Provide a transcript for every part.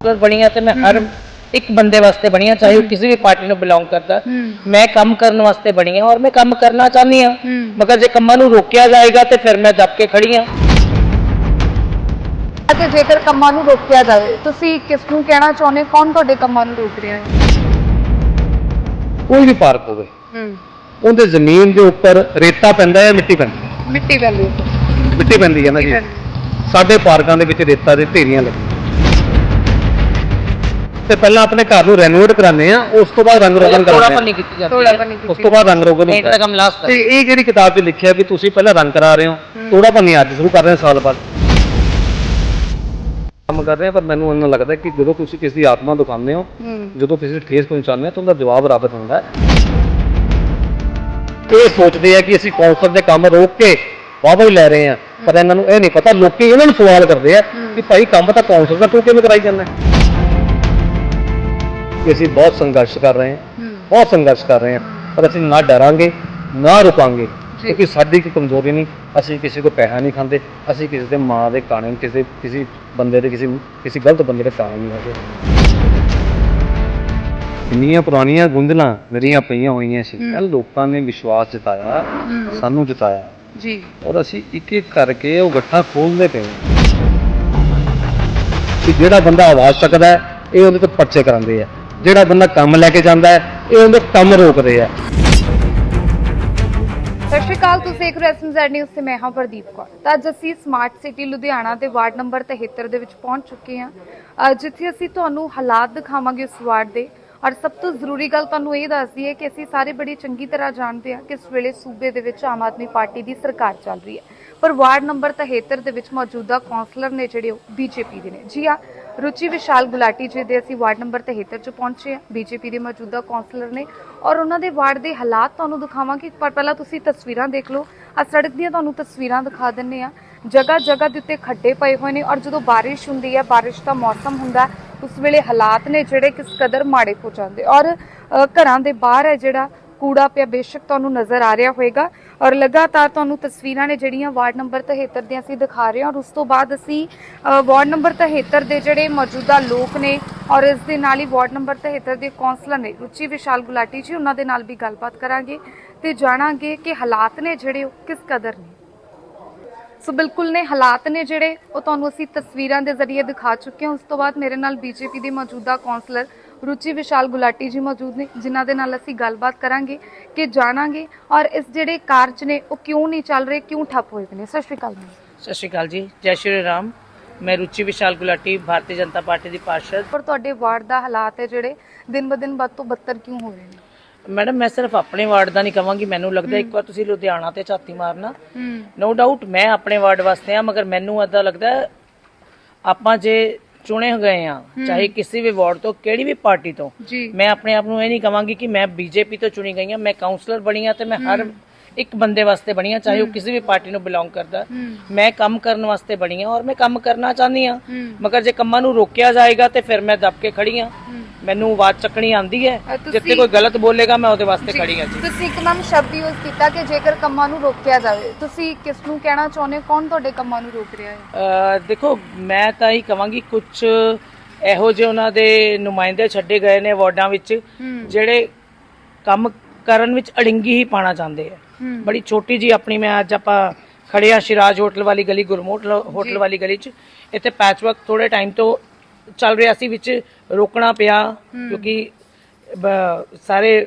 Councillor ਬਣੀ ਹਾਂ ਤੇ ਮੈਂ ਹਰ ਇੱਕ ਬੰਦੇ ਵਾਸਤੇ ਬਣੀ ਹਾਂ ਚਾਹੇ ਉਹ ਕਿਸੇ ਵੀ ਪਾਰਟੀ ਨੂੰ ਬਿਲੋਂਗ ਕਰਦਾ। ਮੈਂ ਕੰਮ ਕਰਨ ਵਾਸਤੇ ਬਣੀ ਹਾਂ ਔਰ ਮੈਂ ਕੰਮ ਕਰਨਾ ਚਾਹੁੰਦੀ ਹਾਂ। ਮਗਰ ਜੇ ਕੰਮਾਂ ਨੂੰ ਰੋਕਿਆ ਜਾਏਗਾ ਤੇ ਫਿਰ ਮੈਂ ਦੱਬ ਕੇ ਖੜੀ ਹਾਂ ਅਤੇ ਜੇਕਰ ਕੰਮਾਂ ਨੂੰ ਰੋਕਿਆ ਜਾਵੇ ਤੁਸੀਂ ਕਿਸ ਨੂੰ ਕਹਿਣਾ ਚਾਹੁੰਦੇ ਹੋ? ਕੌਣ ਤੁਹਾਡੇ ਕੰਮਾਂ ਨੂੰ ਰੋਕ ਰਿਹਾ ਹੈ? ਕੋਈ ਵੀ ਪਾਰਕ ਹੋਵੇ ਹੂੰ। ਉਹਦੇ ਜ਼ਮੀਨ ਦੇ ਉੱਪਰ ਰੇਤਾ ਪੈਂਦਾ ਹੈ ਮਿੱਟੀ ਪੈਂਦੀ? ਹੈ ਮਿੱਟੀ ਪੈਂਦੀ ਹੈ। ਮਿੱਟੀ ਪੈਂਦੀ ਹੈ ਨਾ ਜੀ। ਸਾਡੇ ਪਾਰਕਾਂ ਦੇ ਵਿੱਚ ਰੇਤਾ ਦੇ ਢੇਰੀਆਂ ਲੱਗੀਆਂ। ਤੇ ਪਹਿਲਾਂ ਆਪਣੇ ਘਰ ਨੂੰ ਰੈਨੋਵੇਟ ਕਰਾਉਂਦੇ ਆ ਉਸ ਤੋਂ ਬਾਅਦ ਰੰਗ ਰੋਗਨ ਥੋੜਾ ਕਰਾਉਂਦੇ ਆ ਨਹੀਂ ਕੀਤੀ ਜਾਂਦੀ। ਹੈ। ਉਸ ਤੋਂ ਬਾਅਦ ਰੰਗ ਰੋਗਨ ਹੁੰਦਾ ਹੈ। ਕੰਮ ਲਾਸਟ ਤੇ ਇਹ ਜਿਹੜੀ ਕਿਤਾਬ 'ਚ ਲਿਖਿਆ ਵੀ ਤੁਸੀਂ ਪਹਿਲਾਂ ਰੰਗ ਕਰਾ ਰਹੇ ਹੋ ਥੋੜਾ ਪੰਨੀ ਅੱਜ ਸ਼ੁਰੂ ਕਰ ਰਹੇ ਹੋ ਸਾਲ ਬਾਅਦ। ਕੰਮ ਕਰ ਰਹੇ ਆ ਪਰ ਮੈਨੂੰ ਇਹਨਾਂ ਲੱਗਦਾ ਕਿ ਜਦੋਂ ਤੁਸੀਂ ਕਿਸੇ ਦੀ ਆਤਮਾ ਦੁਖਾਉਂਦੇ ਹੋ ਹੂੰ। ਜਦੋਂ ਕਿਸੇ ਨੂੰ ਠੇਸ ਪਹੁੰਚਾਉਂਦੇ ਆ ਤਾਂ ਉਹਦਾ ਜਵਾਬ ਰੱਬ ਦਿੰਦਾ ਹੈ। ਇਹ ਸੋਚਦੇ ਆ ਕਿ ਅਸੀਂ ਕੌਂਸਲ ਦੇ ਕੰਮ ਰੋਕ ਕੇ ਵਾਹਵਾ ਹੀ ਲੈ ਰਹੇ ਆ ਪਰ ਇਹਨਾਂ ਨੂੰ ਇਹ ਨਹੀਂ ਪਤਾ ਲੋਕੀ ਇਹਨਾਂ ਨੂੰ ਸਵਾਲ ਕਰਦੇ ਆ ਕਿ ਭਾਈ ਕੰਮ ਤਾਂ ਕੌਂਸਲ ਦਾ ਤੂੰ ਕਿਵੇਂ ਕਰਾਈ ਜਾਂਦਾ ਹੈ? ਕਿ ਅਸੀਂ ਬਹੁਤ ਸੰਘਰਸ਼ ਕਰ ਰਹੇ ਹਾਂ। ਬਹੁਤ ਸੰਘਰਸ਼ ਕਰ ਰਹੇ ਹਾਂ। ਪਰ ਅਸੀਂ ਨਾ ਡਰਾਂਗੇ ਨਾ ਰੁਕਾਂਗੇ। ਕਿਉਂਕਿ ਸਾਡੀ ਕੋਈ ਕਮਜ਼ੋਰੀ ਨਹੀਂ। ਅਸੀਂ ਕਿਸੇ ਕੋ ਪੈਸਾ ਨਹੀਂ ਖਾਂਦੇ। ਅਸੀਂ ਕਿਸੇ ਦੇ ਮਾਂ ਦੇ ਕਾਣੇ ਕਿਸੇ ਕਿਸੇ ਬੰਦੇ ਦੇ ਕਿਸੇ ਕਿਸੇ ਗਲਤ ਬੰਦੇ ਦੇ ਕਾਣੇ ਨਹੀਂ ਹੈਗੇ। ਇੰਨੀਆਂ ਪੁਰਾਣੀਆਂ ਗੁੰਦਲਾਂ ਮੇਰੀਆਂ ਪਈਆਂ ਹੋਈਆਂ ਸੀ। ਲੋਕਾਂ ਨੇ ਵਿਸ਼ਵਾਸ ਜਤਾਇਆ ਸਾਨੂੰ ਜਤਾਇਆ। ਜੀ। ਔਰ ਅਸੀਂ ਇੱਕ ਇੱਕ ਕਰਕੇ ਉਹ ਗੱਠਾਂ ਖੋਲਦੇ ਪਏ। ਕਿ ਜਿਹੜਾ ਬੰਦਾ ਆਵਾਜ਼ ਚੱਕਦਾ ਹੈ, ਇਹ ਉਹਦੇ ਤੋਂ ਪਰਚੇ ਕਰਾਉਂਦੇ ਆ। ਜਿਹੜਾ ਬੰਦਾ ਕੰਮ ਲੈ ਕੇ ਜਾਂਦਾ ਹੈ, ਇਹ ਉਹਦੇ ਕੰਮ ਰੋਕਦੇ ਆ। ਸਤਿ ਸ਼੍ਰੀ ਅਕਾਲ, ਤੁਸੀਂ ਦੇਖ ਰਹੇ ਹੋ ਐਸਐਮਜ਼ੈਡ ਨਿਊਜ਼ ਤੇ ਮੈਂ ਹਾਂ ਪ੍ਰਦੀਪ ਕੌਰ। ਤਾਂ ਅੱਜ ਅਸੀਂ ਸਮਾਰਟ ਸਿਟੀ ਲੁਧਿਆਣਾ ਦੇ ਵਾਰਡ ਨੰਬਰ 73 ਦੇ ਵਿੱਚ ਪਹੁੰਚ ਚੁੱਕੇ ਹਾਂ। ਜਿੱਥੇ ਅਸੀਂ ਤੁਹਾਨੂੰ ਹਾਲਾਤ ਦਿਖਾਵਾਂਗੇ ਉਸ ਵਾਰਡ ਦੇ। ਔਰ ਸਭ ਤੋਂ ਜ਼ਰੂਰੀ ਗੱਲ ਤੁਹਾਨੂੰ ਇਹ ਦੱਸਦੀ ਹੈ ਕਿ ਅਸੀਂ ਸਾਰੇ ਬੜੀ ਚੰਗੀ ਤਰ੍ਹਾਂ ਜਾਣਦੇ ਹਾਂ ਕਿ ਇਸ ਵੇਲੇ ਸੂਬੇ ਦੇ ਵਿੱਚ ਆਮ ਆਦਮੀ ਪਾਰਟੀ ਦੀ ਸਰਕਾਰ ਚੱਲ ਰਹੀ ਹੈ। ਪਰ ਵਾਰਡ ਨੰਬਰ 73 ਦੇ ਵਿੱਚ ਮੌਜੂਦਾ ਕਾਉਂਸਲਰ ਨੇ ਜਿਹੜੇ ਉਹ ਬੀਜੇਪੀ ਦੇ ਨੇ। ਜੀ ਆ ਰੁਚੀ ਵਿਸ਼ਾਲ ਗੁਲਾਟੀ ਜੀ ਦੇ ਅਸੀਂ ਵਾਰਡ ਨੰਬਰ 73 ਚ ਪਹੁੰਚੇ ਹਾਂ। ਬੀਜੇਪੀ ਦੇ ਮੌਜੂਦਾ ਕੌਂਸਲਰ ਨੇ ਔਰ ਉਹਨਾਂ ਦੇ ਵਾਰਡ ਦੇ ਹਾਲਾਤ ਤੁਹਾਨੂੰ ਦਿਖਾਵਾਂਗੇ, ਪਰ ਪਹਿਲਾਂ ਤੁਸੀਂ ਤਸਵੀਰਾਂ ਦੇਖ ਲਓ। ਆ ਸੜਕ ਦੀਆਂ ਤੁਹਾਨੂੰ ਤਸਵੀਰਾਂ ਦਿਖਾ ਦਿੰਨੇ ਆ ਜਗ੍ਹਾ ਜਗ੍ਹਾ ਦੇ ਉੱਤੇ ਖੱਡੇ ਪਏ ਹੋਏ ਨੇ ਔਰ ਜਦੋਂ ਬਾਰਿਸ਼ ਹੁੰਦੀ ਹੈ, ਬਾਰਿਸ਼ ਦਾ ਮੌਸਮ ਹੁੰਦਾ ਉਸ ਵੇਲੇ ਹਾਲਾਤ ਨੇ ਜਿਹੜੇ ਕਿਸ ਕਦਰ ਮਾੜੇ ਹੋ ਜਾਂਦੇ ਔਰ ਘਰਾਂ ਦੇ ਬਾਹਰ ਹੈ ਜਿਹੜਾ ਕੂੜਾ ਪਿਆ, ਬੇਸ਼ੱਕ ਤੁਹਾਨੂੰ ਨਜ਼ਰ ਆ ਰਿਹਾ ਹੋਵੇਗਾ। ਔਰ ਲਗਾਤਾਰ ਤੁਹਾਨੂੰ ਤਸਵੀਰਾਂ ਨੇ ਜਿਹੜੀਆਂ ਵਾਰਡ ਨੰਬਰ 73 ਦੀਆਂ ਅਸੀਂ ਦਿਖਾ ਰਹੇ ਹਾਂ। ਔਰ ਉਸ ਤੋਂ ਬਾਅਦ ਅਸੀਂ ਵਾਰਡ ਨੰਬਰ 73 ਦੇ ਜਿਹੜੇ ਮੌਜੂਦਾ ਲੋਕ ਨੇ ਔਰ ਇਸ ਦੇ ਨਾਲ ਹੀ ਵਾਰਡ ਨੰਬਰ 73 ਦੇ ਕੌਂਸਲਰ ਨੇ ਰੁਚੀ ਵਿਸ਼ਾਲ ਗੁਲਾਟੀ ਜੀ, ਉਹਨਾਂ ਦੇ ਨਾਲ ਵੀ ਗੱਲਬਾਤ ਕਰਾਂਗੇ ਤੇ ਜਾਣਾਂਗੇ ਕਿ ਹਾਲਾਤ ਨੇ ਜਿਹੜੇ ਉਹ ਕਿਸ ਕਦਰ ਨੇ। ਸੋ ਬਿਲਕੁਲ ਨੇ, ਹਾਲਾਤ ਨੇ ਜਿਹੜੇ ਉਹ ਤੁਹਾਨੂੰ ਅਸੀਂ ਤਸਵੀਰਾਂ ਦੇ ਜ਼ਰੀਏ ਦਿਖਾ ਚੁੱਕੇ ਹਾਂ। ਉਸ ਤੋਂ ਬਾਅਦ ਮੇਰੇ ਨਾਲ ਬੀਜੇਪੀ ਦੇ ਮੌਜੂਦਾ ਕੌਂਸਲਰ ਰੁਚੀ ਵਿਸ਼ਾਲ ਗੁਲਾਟੀ ਜੀ ਮੌਜੂਦ ਨੇ ਜਿਨ੍ਹਾਂ ਦੇ ਨਾਲ ਅਸੀਂ ਗੱਲਬਾਤ ਕਰਾਂਗੇ ਕਿ ਜਾਣਾਂਗੇ ਔਰ ਇਸ ਜਿਹੜੇ ਕਾਰਜ ਨੇ ਉਹ ਕਿਉਂ ਨਹੀਂ ਚੱਲ ਰਹੇ ਕਿਉਂ ਠੱਪ ਹੋਏ ਨੇ? ਸਤਿ ਸ਼੍ਰੀ ਅਕਾਲ ਮੈਮ ਸਤਿ ਸ਼੍ਰੀ ਅਕਾਲ ਜੀ। ਜੈ ਸ਼੍ਰੀ ਰਾਮ। ਮੈਂ ਰੁਚੀ ਵਿਸ਼ਾਲ ਗੁਲਾਟੀ ਭਾਰਤੀ ਜਨਤਾ ਪਾਰਟੀ ਦੀ ਪਾਰਸ਼ਦ। ਪਰ ਤੁਹਾਡੇ ਵਾਰਡ ਦਾ ਹਾਲਾਤ ਹੈ ਜਿਹੜੇ ਦਿਨ ਬ ਦਿਨ ਵੱਧ ਤੋਂ ਬੱਤਰ ਕਿਉਂ ਹੋ ਰਹੇ ਨੇ? ਮੈਡਮ ਮੈਂ ਸਿਰਫ ਆਪਣੇ ਵਾਰਡ ਦਾ ਨਹੀਂ ਕਵਾਂਗੀ ਮੈਨੂੰ ਲੱਗਦਾ ਇੱਕ ਵਾਰ ਤੁਸੀਂ ਲੁਧਿਆਣਾ ਤੇ ਝਾਤੀ ਮਾਰਨਾ। ਨੋ ਡਾਊਟ ਮੈਂ ਆਪਣੇ ਵਾਰਡ ਵਾਸਤੇ ਆ ਮਗਰ ਮੈਨੂੰ ਏਦਾਂ ਲੱਗਦਾ ਆਪਾਂ ਜੇ ਚੁਣੇ ਗਏ ਆ ਚਾਹੇ ਕਿਸੇ ਵੀ ਵਾਰਡ ਤੋਂ ਕਿਹੜੀ ਵੀ ਪਾਰਟੀ ਤੋਂ। ਮੈਂ ਆਪਣੇ ਆਪ ਨੂੰ ਇਹ ਨਹੀਂ ਕਵਾਂਗੀ ਕਿ ਮੈਂ ਬੀਜੇਪੀ ਤੋਂ ਚੁਣੀ ਗਈ ਹਾਂ ਮੈਂ ਕਾਉਂਸਲਰ ਬਣੀ ਹਾਂ ਤੇ ਮੈਂ ਹਰ ਇੱਕ ਬੰਦੇ ਵਾਸਤੇ ਬਣੀ ਹਾਂ ਚਾਹੇ ਉਹ ਕਿਸੇ ਵੀ ਪਾਰਟੀ ਨੂੰ ਬਿਲੋਂਗ ਕਰਦਾ। ਮੈਂ ਕੰਮ ਕਰਨ ਵਾਸਤੇ ਬਣੀ ਹਾਂ ਔਰ ਮੈਂ ਕੰਮ ਕਰਨਾ ਚਾਹੁੰਦੀ ਹੂੰ। ਮਗਰ ਜੇ ਕੰਮਾਂ ਨੂੰ ਰੋਕਿਆ ਜਾਏਗਾ ਤੇ ਫਿਰ ਮੈਂ ਦੱਬ ਕੇ ਖੜੀ ਹੂੰ। ਮੈਨੂੰ ਆਵਾਜ਼ ਚੱਕਣੀ ਆਂਦੀ ਹੈ। ਅ, ਤੁਸੀਂ- ਜਿੱਥੇ ਕੋਈ ਗਲਤ ਬੋਲੇਗਾ ਮੈਂ ਉਹਦੇ ਵਾਸਤੇ ਖੜੀ ਹਾਂ ਜੀ। ਤੁਸੀਂ ਇੱਕ ਨਾਮ ਸ਼ਬਦ ਯੂਜ਼ ਕੀਤਾ ਕਿ ਜੇਕਰ ਕੰਮਾਂ ਨੂੰ ਰੋਕਿਆ ਜਾਵੇ ਤੁਸੀਂ ਕਿਸ ਨੂੰ ਕਹਿਣਾ ਚਾਹੁੰਦੇ ਹੋ? ਕੌਣ ਤੁਹਾਡੇ ਕੰਮਾਂ ਨੂੰ ਰੋਕ ਰਿਹਾ ਹੈ? ਅਹ ਦੇਖੋ ਮੈਂ ਤਾਂ ਹੀ ਕਵਾਂਗੀ ਕੁਝ ਇਹੋ ਜਿਹੇ ਉਹਨਾਂ ਦੇ ਨੁਮਾਇੰਦੇ ਛੱਡੇ ਗਏ ਨੇ ਵਾਰਡਾਂ ਵਿੱਚ ਹੂੰ। ਜਿਹੜੇ ਕੰਮ ਕਰਨ ਵਿੱਚ ਅੜਿੰਗੀ ਹੀ ਪਾਣਾ ਚਾਹੁੰਦੇ ਆ। ਹੂੰ। ਬੜੀ ਛੋਟੀ ਜੀ ਆਪਣੀ ਮੈਂ ਅੱਜ ਆਪਾਂ ਖੜੇ ਆ ਸ਼ਿਰਾਜ ਹੋਟਲ ਵਾਲੀ ਗਲੀ ਗੁਰਮੋਟ ਹੋਟਲ ਵਾਲੀ ਗਲੀ 'ਚ। ਇੱਥੇ ਪੈਚਵਰਕ ਥੋੜੇ ਟਾਈਮ ਤੋਂ ਚੱਲ ਰਿਹਾ ਸੀ ਵਿੱਚ ਰੋਕਣਾ ਪਿਆ ਕਿਉਂਕਿ ਬ- ਸਾਰੇ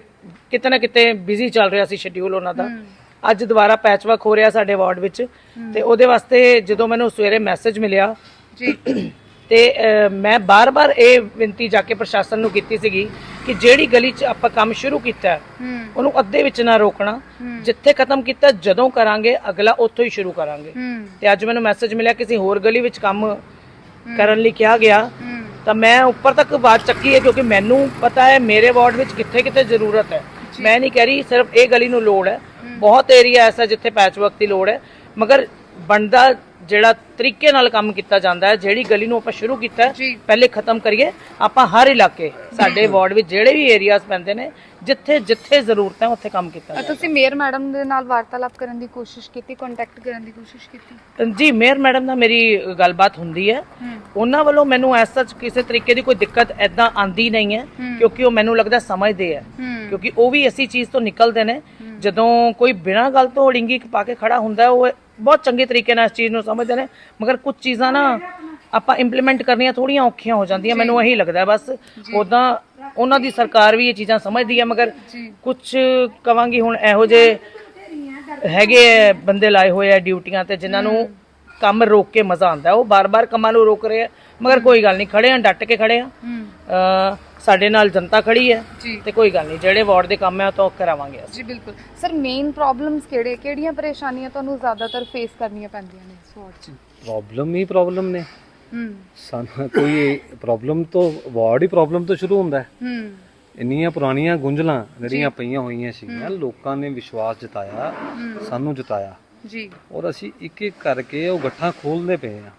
ਕਿਤੇ ਨਾ ਕਿਤੇ ਬਿਜ਼ੀ ਚੱਲ ਰਿਹਾ ਸੀ ਸ਼ਡਿਊਲ ਉਹਨਾਂ ਦਾ। ਅੱਜ ਦੁਬਾਰਾ ਪੈਚਵਰਕ ਹੋ ਰਿਹਾ ਸਾਡੇ ਵਾਰਡ ਵਿੱਚ। ਤੇ ਉਹਦੇ ਵਾਸਤੇ ਜਦੋਂ ਮੈਨੂੰ ਸਵੇਰੇ ਮੈਸੇਜ ਮਿਲਿਆ ਜੀ। ਤੇ ਅਹ, ਮੈਂ ਬਾਰ-ਬਾਰ ਇਹ ਬੇਨਤੀ ਜਾ ਕੇ ਪ੍ਰਸ਼ਾਸਨ ਨੂੰ ਕੀਤੀ ਸੀਗੀ ਕਿ ਜਿਹੜੀ ਗਲੀ 'ਚ ਆਪਾਂ ਕੰਮ ਸ਼ੁਰੂ ਕੀਤਾ ਹੈ, ਹੂੰ ਉਹਨੂੰ ਅੱਧੇ ਵਿੱਚ ਨਾ ਰੋਕਣਾ। ਜਿੱਥੇ ਖਤਮ ਕੀਤਾ ਜਦੋਂ ਕਰਾਂਗੇ ਅਗਲਾ ਉੱਥੋਂ ਹੀ ਸ਼ੁਰੂ ਕਰਾਂਗੇ। ਹੂੰ। ਤੇ ਅੱਜ ਮੈਨੂੰ ਮੈਸੇਜ ਮਿਲਿਆ ਕਿਸੇ ਹੋਰ ਗਲੀ ਵਿੱਚ ਕੰਮ ਕਰਨ ਲਈ ਕਿਹਾ ਗਿਆ। ਤਾਂ ਮੈਂ ਉੱਪਰ ਤੱਕ ਬਾਤ ਚੱਕੀ ਹੈ ਕਿਉਂਕਿ ਮੈਨੂੰ ਪਤਾ ਹੈ ਮੇਰੇ ਵਾਰਡ ਵਿੱਚ ਕਿੱਥੇ ਕਿੱਥੇ ਜ਼ਰੂਰਤ ਹੈ। ਮੈਂ ਨਹੀਂ ਕਹਿ ਰਹੀ ਸਿਰਫ ਇਹ ਗਲੀ ਨੂੰ ਲੋੜ ਹੈ। ਬਹੁਤ ਏਰੀਆ ਐਸਾ ਜਿੱਥੇ ਪੈਚ ਵਰਕ ਦੀ ਲੋੜ ਹੈ। ਮਗਰ ਬਣਦਾ ਜਿਹੜਾ ਤਰੀਕੇ ਨਾਲ ਕੰਮ ਕੀਤਾ ਜਾਂਦਾ ਹੈ ਜਿਹੜੀ ਗਲੀ ਨੂੰ ਆਪਾਂ ਸ਼ੁਰੂ ਕੀਤਾ ਹੈ। ਪਹਿਲੇ ਖਤਮ ਕਰੀਏ ਆਪਾਂ ਹਰ ਇਲਾਕੇ ਸਾਡੇ ਵਾਰਡ ਵਿੱਚ ਜਿਹੜੇ ਵੀ ਏਰੀਆਜ਼ ਪੈਂਦੇ ਨੇ ਜਿੱਥੇ ਜਿੱਥੇ ਜ਼ਰੂਰਤ ਹੈ ਉੱਥੇ ਕੰਮ ਕੀਤਾ ਅ, ਤੁਸੀਂ ਮੇਅਰ ਮੈਡਮ ਦੇ ਨਾਲ ਵਾਰਤਾਲਾਪ ਕਰਨ ਦੀ ਕੋਸ਼ਿਸ਼ ਕੀਤੀ ਕੰਟੈਕਟ ਕਰਨ ਦੀ ਕੋਸ਼ਿਸ਼ ਕੀਤੀ? ਜੀ ਮੇਅਰ ਮੈਡਮ ਨਾਲ ਮੇਰੀ ਗੱਲਬਾਤ ਹੁੰਦੀ ਹੈ। ਉਹਨਾਂ ਵੱਲੋਂ ਮੈਨੂੰ ਐਸ ਸੱਚ ਕਿਸੇ ਤਰੀਕੇ ਦੀ ਕੋਈ ਦਿੱਕਤ ਐਦਾਂ ਆਂਦੀ ਨਹੀਂ ਹੈ। ਕਿਉਂਕਿ ਉਹ ਮੈਨੂੰ ਲੱਗਦਾ ਸਮਝਦੇ ਹੈ। ਹੂੰ। ਕਿਉਂਕਿ ਉਹ ਵੀ ਐਸੀ ਚੀਜ਼ ਤੋਂ ਨਿਕਲਦੇ ਨੇ ਜਦੋਂ ਕੋਈ ਬਿਨਾਂ ਗੱਲ ਤੋਂ ਡਿੰਗੀ ਪਾ ਕੇ ਖੜਾ ਹੁੰਦਾ ਹੈ, ਉਹ ਬਹੁਤ ਚੰਗੇ ਤਰੀਕੇ ਨਾਲ ਇਸ ਚੀਜ਼ ਨੂੰ ਸਮਝਦੇ ਨੇ। ਮਗਰ ਕੁਝ ਚੀਜ਼ਾਂ ਨਾ ਆਪਾਂ ਇੰਪਲੀਮੈਂਟ ਕਰਨੀਆਂ ਥੋੜੀਆਂ ਔਖੀਆਂ ਹੋ ਜਾਂਦੀਆਂ ਮੈਨੂੰ ਇਹੀ ਲੱਗਦਾ ਬਸ। ਉਦਾਂ ਉਹਨਾਂ ਦੀ ਸਰਕਾਰ ਵੀ ਇਹ ਚੀਜ਼ਾਂ ਸਮਝਦੀ ਹੈ ਮਗਰ ਜੀ। ਕੁਝ ਕਵਾਂਗੀ ਹੁਣ ਇਹੋ ਜਿਹੇ ਹੈਗੇ ਬੰਦੇ ਲਾਏ ਹੋਏ ਆ ਡਿਊਟੀਆਂ ਤੇ ਜਿਨ੍ਹਾਂ ਨੂੰ ਕੰਮ ਰੋਕ ਕੇ ਮਜ਼ਾ ਆਉਂਦਾ। ਉਹ ਬਾਰ-ਬਾਰ ਕੰਮਾਂ ਨੂੰ ਰੋਕ ਰਹੇ ਆ। ਮਗਰ ਕੋਈ ਗੱਲ ਨਹੀਂ ਖੜੇ ਆ ਡਟ ਕੇ ਖੜੇ ਆ। ਅ, ਸਾਡੇ ਨਾਲ ਜਨਤਾ ਖੜੀ ਹੈ ਜੀ। ਤੇ ਕੋਈ ਗੱਲ ਨਹੀਂ ਜਿਹੜੇ ਵਾਰਡ ਦੇ ਕੰਮ ਹੈ ਉਹ ਤਾਂ ਕਰਾਵਾਂਗੇ ਅਸੀਂ। ਜੀ ਬਿਲਕੁਲ। ਸਰ ਮੇਨ ਪ੍ਰੋਬਲਮਸ ਕਿਹੜੇ ਕਿਹੜੀਆਂ ਪਰੇਸ਼ਾਨੀਆਂ ਤੁਹਾਨੂੰ ਜ਼ਿਆਦਾਤਰ ਫੇਸ ਕਰਨੀਆਂ ਪੈਂਦੀਆਂ ਨੇ ਇਸ ਵਾਰਡ 'ਚ? ਪ੍ਰੋਬਲਮ ਹੀ ਪ੍ਰੋਬਲਮ ਨੇ। ਹੂੰ। ਸਾਨੂੰ ਕੋਈ ਪ੍ਰੋਬਲਮ ਤੋਂ ਵਾਰਡ ਹੀ ਪ੍ਰੋਬਲਮ ਤੋਂ ਸ਼ੁਰੂ ਹੁੰਦਾ ਹੈ। ਹੂੰ। ਇੰਨੀਆਂ ਪੁਰਾਣੀਆਂ ਗੁੰਝਲਾਂ ਜਿਹੜੀਆਂ ਪਈਆਂ ਹੋਈਆਂ ਸੀਗੀਆਂ ਲੋਕਾਂ ਨੇ ਵਿਸ਼ਵਾਸ ਜਤਾਇਆ ਸਾਨੂੰ ਜਤਾਇਆ। ਜੀ। ਔਰ ਅਸੀਂ ਇੱਕ ਇੱਕ ਕਰਕੇ ਉਹ ਗੱਠਾਂ ਖੋਲਦੇ ਪਏ ਆ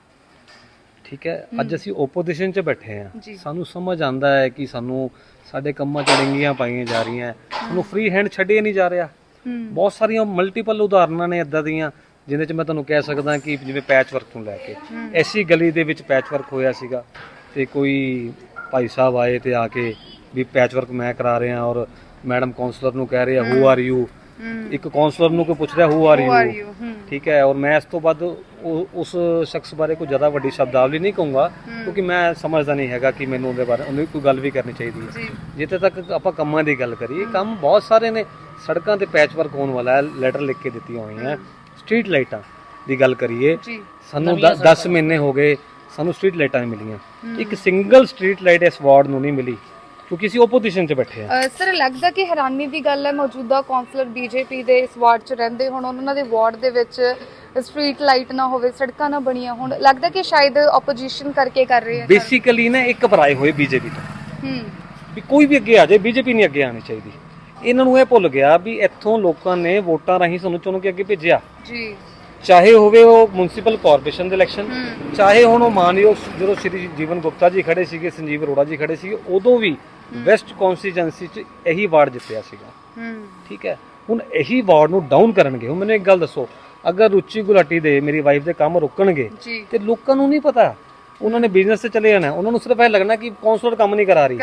ਠੀਕ ਹੈ? ਅੱਜ ਅਸੀਂ ਓਪੋਜੀਸ਼ਨ 'ਚ ਬੈਠੇ ਆ। ਸਾਨੂੰ ਸਮਝ ਆਂਦਾ ਹੈ ਕਿ ਸਾਨੂੰ ਸਾਡੇ ਕੰਮਾਂ 'ਚ ਡਿੰਗੀਆਂ ਪਾਈਆਂ ਜਾ ਰਹੀਆਂ ਸਾਨੂੰ ਫ੍ਰੀ ਹੈਂਡ ਛੱਡਿਆ ਨਹੀਂ ਜਾ ਰਿਹਾ। ਬਹੁਤ ਸਾਰੀਆਂ ਮਲਟੀਪਲ ਉਦਾਹਰਨਾਂ ਨੇ ਇਦਾਂ ਦੀਆਂ ਜਿਹਦੇ 'ਚ ਮੈਂ ਤੁਹਾਨੂੰ ਕਹਿ ਸਕਦਾ ਕਿ ਜਿਵੇਂ ਪੈਚ ਵਰਕ ਨੂੰ ਲੈ ਕੇ। ਐਸੀ ਗਲੀ ਦੇ ਵਿੱਚ ਪੈਚ ਵਰਕ ਹੋਇਆ ਸੀਗਾ ਤੇ ਕੋਈ ਭਾਈ ਸਾਹਿਬ ਆਏ ਤੇ ਆ ਕੇ ਵੀ ਪੈਚ ਵਰਕ ਮੈਂ ਕਰਾ ਰਿਹਾ ਔਰ ਮੈਡਮ ਕਾਉਂਸਲਰ ਨੂੰ ਕਹਿ ਰਹੇ ਹੂ ਆਰ ਯੂ ਇੱਕ ਕਾਉਂਸਲਰ ਨੂੰ ਕੋਈ ਪੁੱਛ ਰਿਹਾ ਹੂ ਆਰ ਯੂ ਠੀਕ ਹੈ ਔਰ ਮੈਂ ਇਸ ਤੋਂ ਬਾਅਦ ਉਸ ਸ਼ਖਸ ਬਾਰੇ ਕੋਈ ਜ਼ਿਆਦਾ ਵੱਡੀ ਸ਼ਬਦਾਵਲੀ ਨਹੀਂ ਕਹੂੰਗਾ ਕਿਉਂਕਿ ਮੈਂ ਸਮਝਦਾ ਨਹੀਂ ਹੈਗਾ ਕਿ ਮੈਨੂੰ ਉਹਦੇ ਬਾਰੇ ਉਹਨੂੰ ਕੋਈ ਗੱਲ ਵੀ ਕਰਨੀ ਚਾਹੀਦੀ ਹੈ। ਜਿੱਥੇ ਤੱਕ ਆਪਾਂ ਕੰਮਾਂ ਦੀ ਗੱਲ ਕਰੀਏ ਕੰਮ ਬਹੁਤ ਸਾਰੇ ਨੇ ਸੜਕਾਂ ਤੇ ਪੈਚ ਵਰਕ ਹੋਣ ਵਾਲਾ ਹੈ ਲੈਟਰ ਲਿਖ ਕੇ ਦਿੱਤੀਆਂ ਹੋਈਆਂ ਸਟਰੀਟ ਲਾਈਟਾਂ ਦੀ ਗੱਲ ਕਰੀਏ ਸਾਨੂੰ 10 ਮਹੀਨੇ ਹੋ ਗਏ ਸਾਨੂੰ ਸਟਰੀਟ ਲਾਈਟਾਂ ਨਹੀਂ ਮਿਲੀਆਂ ਇੱਕ ਸਿੰਗਲ ਸਟਰੀਟ ਲਾਈਟ ਇਸ ਵਾਰਡ ਨੂੰ ਨਹੀਂ ਮਿਲੀ। ਕਿਉਂਕਿ ਅਸੀਂ ਓਪੋਜੀਸ਼ਨ 'ਚ ਬੈਠੇ ਆ। ਸਰ ਲੱਗਦਾ ਕਿ ਹੈਰਾਨੀ ਦੀ ਗੱਲ ਹੈ ਮੌਜੂਦਾ ਕਾਉਂਸਲਰ ਬੀਜੇਪੀ ਦੇ ਇਸ ਵਾਰਡ 'ਚ ਰਹਿੰਦੇ ਹੁਣ ਉਹਨਾਂ ਦੇ ਵਾਰਡ ਦੇ ਵਿੱਚ ਸਟਰੀਟ ਲਾਈਟ ਨਾ ਹੋਵੇ ਸੜਕਾਂ ਨਾ ਬਣੀਆਂ ਹੁਣ। ਲੱਗਦਾ ਕਿ ਸ਼ਾਇਦ ਆਪੋਜੀਸ਼ਨ ਕਰਕੇ ਕਰ ਰਹੇ ਆ ਬੇਸਿਕਲੀ ਨਾ ਇੱਕ ਪਰਾਏ ਹੋਏ ਬੀਜੇਪੀ ਤੋਂ। ਹੂੰ। ਵੀ ਕੋਈ ਵੀ ਅੱਗੇ ਆ ਜਾਏ ਬੀਜੇਪੀ ਨਹੀਂ ਅੱਗੇ ਆਣੀ ਚਾਹੀਦੀ। ਇਹਨਾਂ ਨੂੰ ਇਹ ਭੁੱਲ ਗਿਆ ਵੀ ਇੱਥੋਂ ਲੋਕਾਂ ਨੇ ਵੋਟਾਂ ਰਾਹੀਂ ਸਾਨੂੰ ਚੁਣ ਕੇ ਅੱਗੇ ਭੇਜਿਆ। ਜੀ। ਚਾਹੇ ਹੋਵੇ ਉਹ ਮਿਊਨਿਸਪਲ ਕਾਰਪੋਰੇਸ਼ਨ ਦੇ ਇਲੈਕਸ਼ਨ ਚਾਹੇ ਹੁਣ ਉਹ ਮਾਨਯੋਗ ਜਦੋਂ ਸ਼੍ਰੀ ਜੀਵਨ ਗੁਪਤਾ ਜੀ ਖੜੇ ਸੀਗੇ ਸੰਜੀਵ ਅਰੋੜਾ ਜੀ ਖੜੇ ਸੀਗੇ ਉਦੋਂ ਵੀ ਵੈਸਟ ਕੌਂਸਟੀਚੁਐਂਸੀ ਚ ਇਹੀ ਵਾਰਡ ਜਿੱਤਿਆ ਸੀਗਾ। ਹੂੰ। ਠੀਕ ਹੈ? ਹੁਣ ਇਹੀ ਵਾਰਡ ਨੂੰ ਡਾਊਨ ਕਰਨਗੇ। ਹੁਣ ਮੈਨੂੰ ਇੱਕ ਗੱਲ ਦੱਸੋ ਅਗਰ ਰੁਚੀ ਗੁਲਾਟੀ ਦੇ ਮੇਰੀ ਵਾਈਫ ਦੇ ਕੰਮ ਰੁਕਣਗੇ ਤੇ ਲੋਕਾਂ ਨੂੰ ਨਹੀਂ ਪਤਾ? ਉਹਨਾਂ ਨੇ ਬਿਜ਼ਨਸ ਤੇ ਚਲੇ ਜਾਣਾ। ਉਹਨਾਂ ਨੂੰ ਸਿਰਫ ਇਹ ਲੱਗਣਾ ਕਿ ਕੌਂਸਲਰ ਕੰਮ ਨਹੀਂ ਕਰਾ ਰਹੀ।